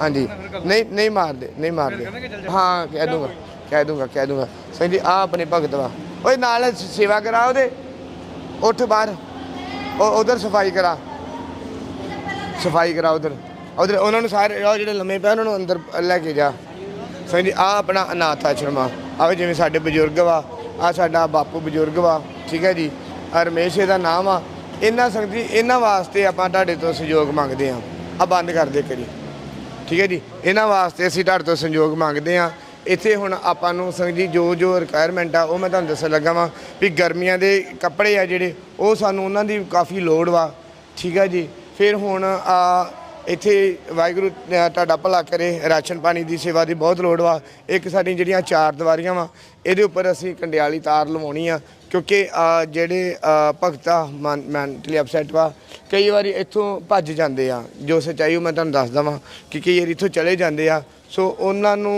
ਹਾਂਜੀ। ਨਹੀਂ ਨਹੀਂ ਮਾਰਦੇ ਨਹੀਂ ਮਾਰਦੇ। ਹਾਂ ਕਹਿ ਦੂੰਗਾ ਕਹਿ ਦੂੰਗਾ ਕਹਿ ਦੂੰਗਾ। ਸਹੀ ਜੀ ਆ ਆਪਣੇ ਭਗਤ ਵਾ। ਓਏ ਨਾਲ ਸੇਵਾ ਕਰਾ ਉਹਦੇ। ਉੱਠ ਬਾਹਰ। ਉਹ ਉਧਰ ਸਫ਼ਾਈ ਕਰਾ। ਸਫ਼ਾਈ ਕਰਾ ਉਧਰ। ਉਧਰ ਉਹਨਾਂ ਨੂੰ ਸਾਰੇ ਉਹ ਜਿਹੜੇ ਲੰਮੇ ਪਏ ਉਹਨਾਂ ਨੂੰ ਅੰਦਰ ਲੈ ਕੇ ਜਾ। ਸਹੀ ਜੀ ਆ ਆਪਣਾ ਅਨਾਥ ਆਸ਼ਰਮ ਆ। ਆਵੇ ਜਿਵੇਂ ਸਾਡੇ ਬਜ਼ੁਰਗ ਵਾ ਆ ਸਾਡਾ ਬਾਪੂ ਬਜ਼ੁਰਗ ਵਾ ਠੀਕ ਹੈ ਜੀ? ਰਮੇਸ਼ ਇਹਦਾ ਨਾਮ ਆ। ਇਹਨਾਂ ਸੰਗਤ ਜੀ ਇਹਨਾਂ ਵਾਸਤੇ ਆਪਾਂ ਤੁਹਾਡੇ ਤੋਂ ਸਹਿਯੋਗ ਮੰਗਦੇ ਆ ਆ ਬੰਦ ਕਰ ਦੇ ਕਰੀ ਠੀਕ ਹੈ ਜੀ? ਇਹਨਾਂ ਵਾਸਤੇ ਅਸੀਂ ਤੁਹਾਡੇ ਤੋਂ ਸੰਯੋਗ ਮੰਗਦੇ ਆ ਇੱਥੇ ਹੁਣ ਆਪਾਂ ਨੂੰ ਸੰਗ ਜੀ, ਜੋ ਜੋ ਰਿਕੁਆਇਰਮੈਂਟ ਆ, ਉਹ ਮੈਂ ਤੁਹਾਨੂੰ ਦੱਸਣ ਲੱਗਾ ਵਾਂ ਵੀ ਗਰਮੀਆਂ ਦੇ ਕੱਪੜੇ ਆ ਜਿਹੜੇ, ਉਹ ਸਾਨੂੰ ਉਹਨਾਂ ਦੀ ਕਾਫੀ ਲੋੜ ਵਾ। ਠੀਕ ਹੈ ਜੀ? ਫਿਰ ਹੁਣ ਆ ਇੱਥੇ ਵਾਹਿਗੁਰੂ ਤੁਹਾਡਾ ਭਲਾ ਕਰੇ ਰਾਸ਼ਨ ਪਾਣੀ ਦੀ ਸੇਵਾ ਦੀ ਬਹੁਤ ਲੋੜ ਵਾ। ਇੱਕ ਸਾਡੀ ਜਿਹੜੀਆਂ ਚਾਰ ਦੀਵਾਰੀਆਂ ਵਾ ਇਹਦੇ ਉੱਪਰ ਅਸੀਂ ਕੰਡਿਆਲੀ ਤਾਰ ਲਵਾਉਣੀ ਆ ਕਿਉਂਕਿ ਜਿਹੜੇ ਅ, ਭਗਤ ਮੈਂਟਲੀ ਅਪਸੈਟ ਵਾ ਕਈ ਵਾਰੀ ਇੱਥੋਂ ਭੱਜ ਜਾਂਦੇ ਆ। ਜੋ ਸੱਚਾਈ ਉਹ ਮੈਂ ਤੁਹਾਨੂੰ ਦੱਸ ਦਵਾਂ ਕਿ ਕਈ ਵਾਰੀ ਇੱਥੋਂ ਚਲੇ ਜਾਂਦੇ ਆ। ਸੋ ਉਹਨਾਂ ਨੂੰ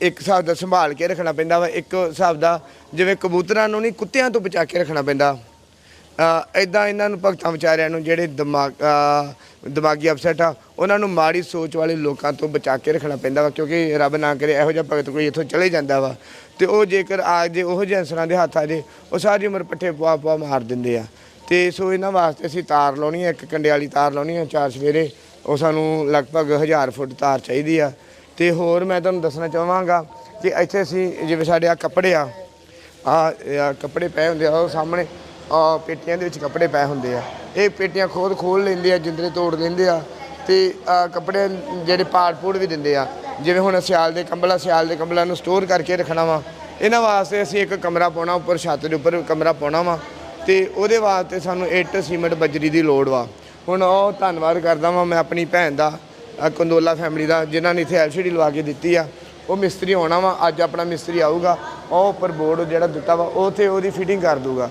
ਇੱਕ ਹਿਸਾਬ ਦਾ ਸੰਭਾਲ ਕੇ ਰੱਖਣਾ ਪੈਂਦਾ ਵਾ ਇੱਕ ਹਿਸਾਬ ਦਾ ਜਿਵੇਂ ਕਬੂਤਰਾਂ ਨੂੰ ਨਹੀਂ ਕੁੱਤਿਆਂ ਤੋਂ ਬਚਾ ਕੇ ਰੱਖਣਾ ਪੈਂਦਾ। ਐਦਾਂ ਇਹਨਾਂ ਨੂੰ ਭਗਤਾਂ ਵਿਚਾਰਿਆਂ ਨੂੰ ਜਿਹੜੇ ਦਿਮਾਗ ਦਿਮਾਗੀ ਅਪਸੈਟ ਆ, ਉਹਨਾਂ ਨੂੰ ਮਾੜੀ ਸੋਚ ਵਾਲੇ ਲੋਕਾਂ ਤੋਂ ਬਚਾ ਕੇ ਰੱਖਣਾ ਪੈਂਦਾ ਵਾ, ਕਿਉਂਕਿ ਰੱਬ ਨਾ ਕਰੇ ਇਹੋ ਜਿਹਾ ਭਗਤ ਕੋਈ ਇੱਥੋਂ ਚਲੇ ਜਾਂਦਾ ਵਾ। ਤੇ ਉਹ ਜੇਕਰ ਆ ਜੇ ਉਹੋ ਜਿਹੇ ਅਨਸਰਾਂ ਦੇ ਹੱਥ ਆ ਜੇ, ਉਹ ਸਾਰੀ ਉਮਰ ਪੱਠੇ ਪਵਾ ਪਵਾ ਮਾਰ ਦਿੰਦੇ ਆ। ਤੇ ਸੋ ਇਹਨਾਂ ਵਾਸਤੇ ਅਸੀਂ ਤਾਰ ਲਾਉਣੀ ਆ, ਇੱਕ ਕੰਡੇ ਵਾਲੀ ਤਾਰ ਲਾਉਣੀ ਆ, ਚਾਰ ਸਵੇਰੇ। ਉਹ ਸਾਨੂੰ ਲਗਭਗ 1000 ਫੁੱਟ ਤਾਰ ਚਾਹੀਦੀ ਆ। ਤੇ ਹੋਰ ਮੈਂ ਤੁਹਾਨੂੰ ਦੱਸਣਾ ਚਾਹਾਂਗਾ ਕਿ ਇੱਥੇ ਅਸੀਂ, ਜਿਵੇਂ ਸਾਡੇ ਆ ਕੱਪੜੇ ਆ ਆ ਕੱਪੜੇ ਪਏ ਹੁੰਦੇ ਆ, ਉਹ ਸਾਹਮਣੇ। ਆ ਪੇਟੀਆਂ ਦੇ ਵਿੱਚ ਕੱਪੜੇ ਪਏ ਹੁੰਦੇ ਆ। ਇਹ ਪੇਟੀਆਂ ਖੋਦ ਖੋਲ ਲੈਂਦੇ ਆ ਜਿੰਦਰੇ ਤੋੜ ਲੈਂਦੇ ਆ ਤੇ ਆਹ ਕੱਪੜੇ ਜਿਹੜੇ ਪਾੜ ਪੂੜ ਵੀ ਦਿੰਦੇ ਆ। ਜਿਵੇਂ ਹੁਣ ਸਿਆਲ ਦੇ ਕੰਬਲਾ ਸਿਆਲ ਦੇ ਕੰਬਲਾਂ ਨੂੰ ਸਟੋਰ ਕਰਕੇ ਰੱਖਣਾ ਵਾ। ਇਹਨਾਂ ਵਾਸਤੇ ਅਸੀਂ ਇੱਕ ਕਮਰਾ ਪਾਉਣਾ ਉੱਪਰ ਛੱਤ ਦੇ ਉੱਪਰ ਕਮਰਾ ਪਾਉਣਾ ਵਾ ਤੇ ਉਹਦੇ ਵਾਸਤੇ ਸਾਨੂੰ ਇੱਟ ਸੀਮੈਂਟ ਬਜਰੀ ਦੀ ਲੋੜ ਵਾ। ਹੁਣ ਉਹ ਧੰਨਵਾਦ ਕਰਦਾ ਵਾਂ ਮੈਂ ਆਪਣੀ ਭੈਣ ਦਾ ਅ, ਕੰਦੋਲਾ ਫੈਮਿਲੀ ਦਾ ਜਿਨ੍ਹਾਂ ਨੇ ਇੱਥੇ ਐਲਸੀਡੀ ਲਵਾ ਕੇ ਦਿੱਤੀ ਆ। ਉਹ ਮਿਸਤਰੀ ਆਉਣਾ ਵਾ ਅੱਜ ਆਪਣਾ ਮਿਸਤਰੀ ਆਊਗਾ ਉਹ ਉੱਪਰ ਬੋਰਡ ਜਿਹੜਾ ਦਿੱਤਾ ਵਾ ਉਹ ਤੇ ਉਹਦੀ ਫਿਟਿੰਗ ਕਰ ਦੂਗਾ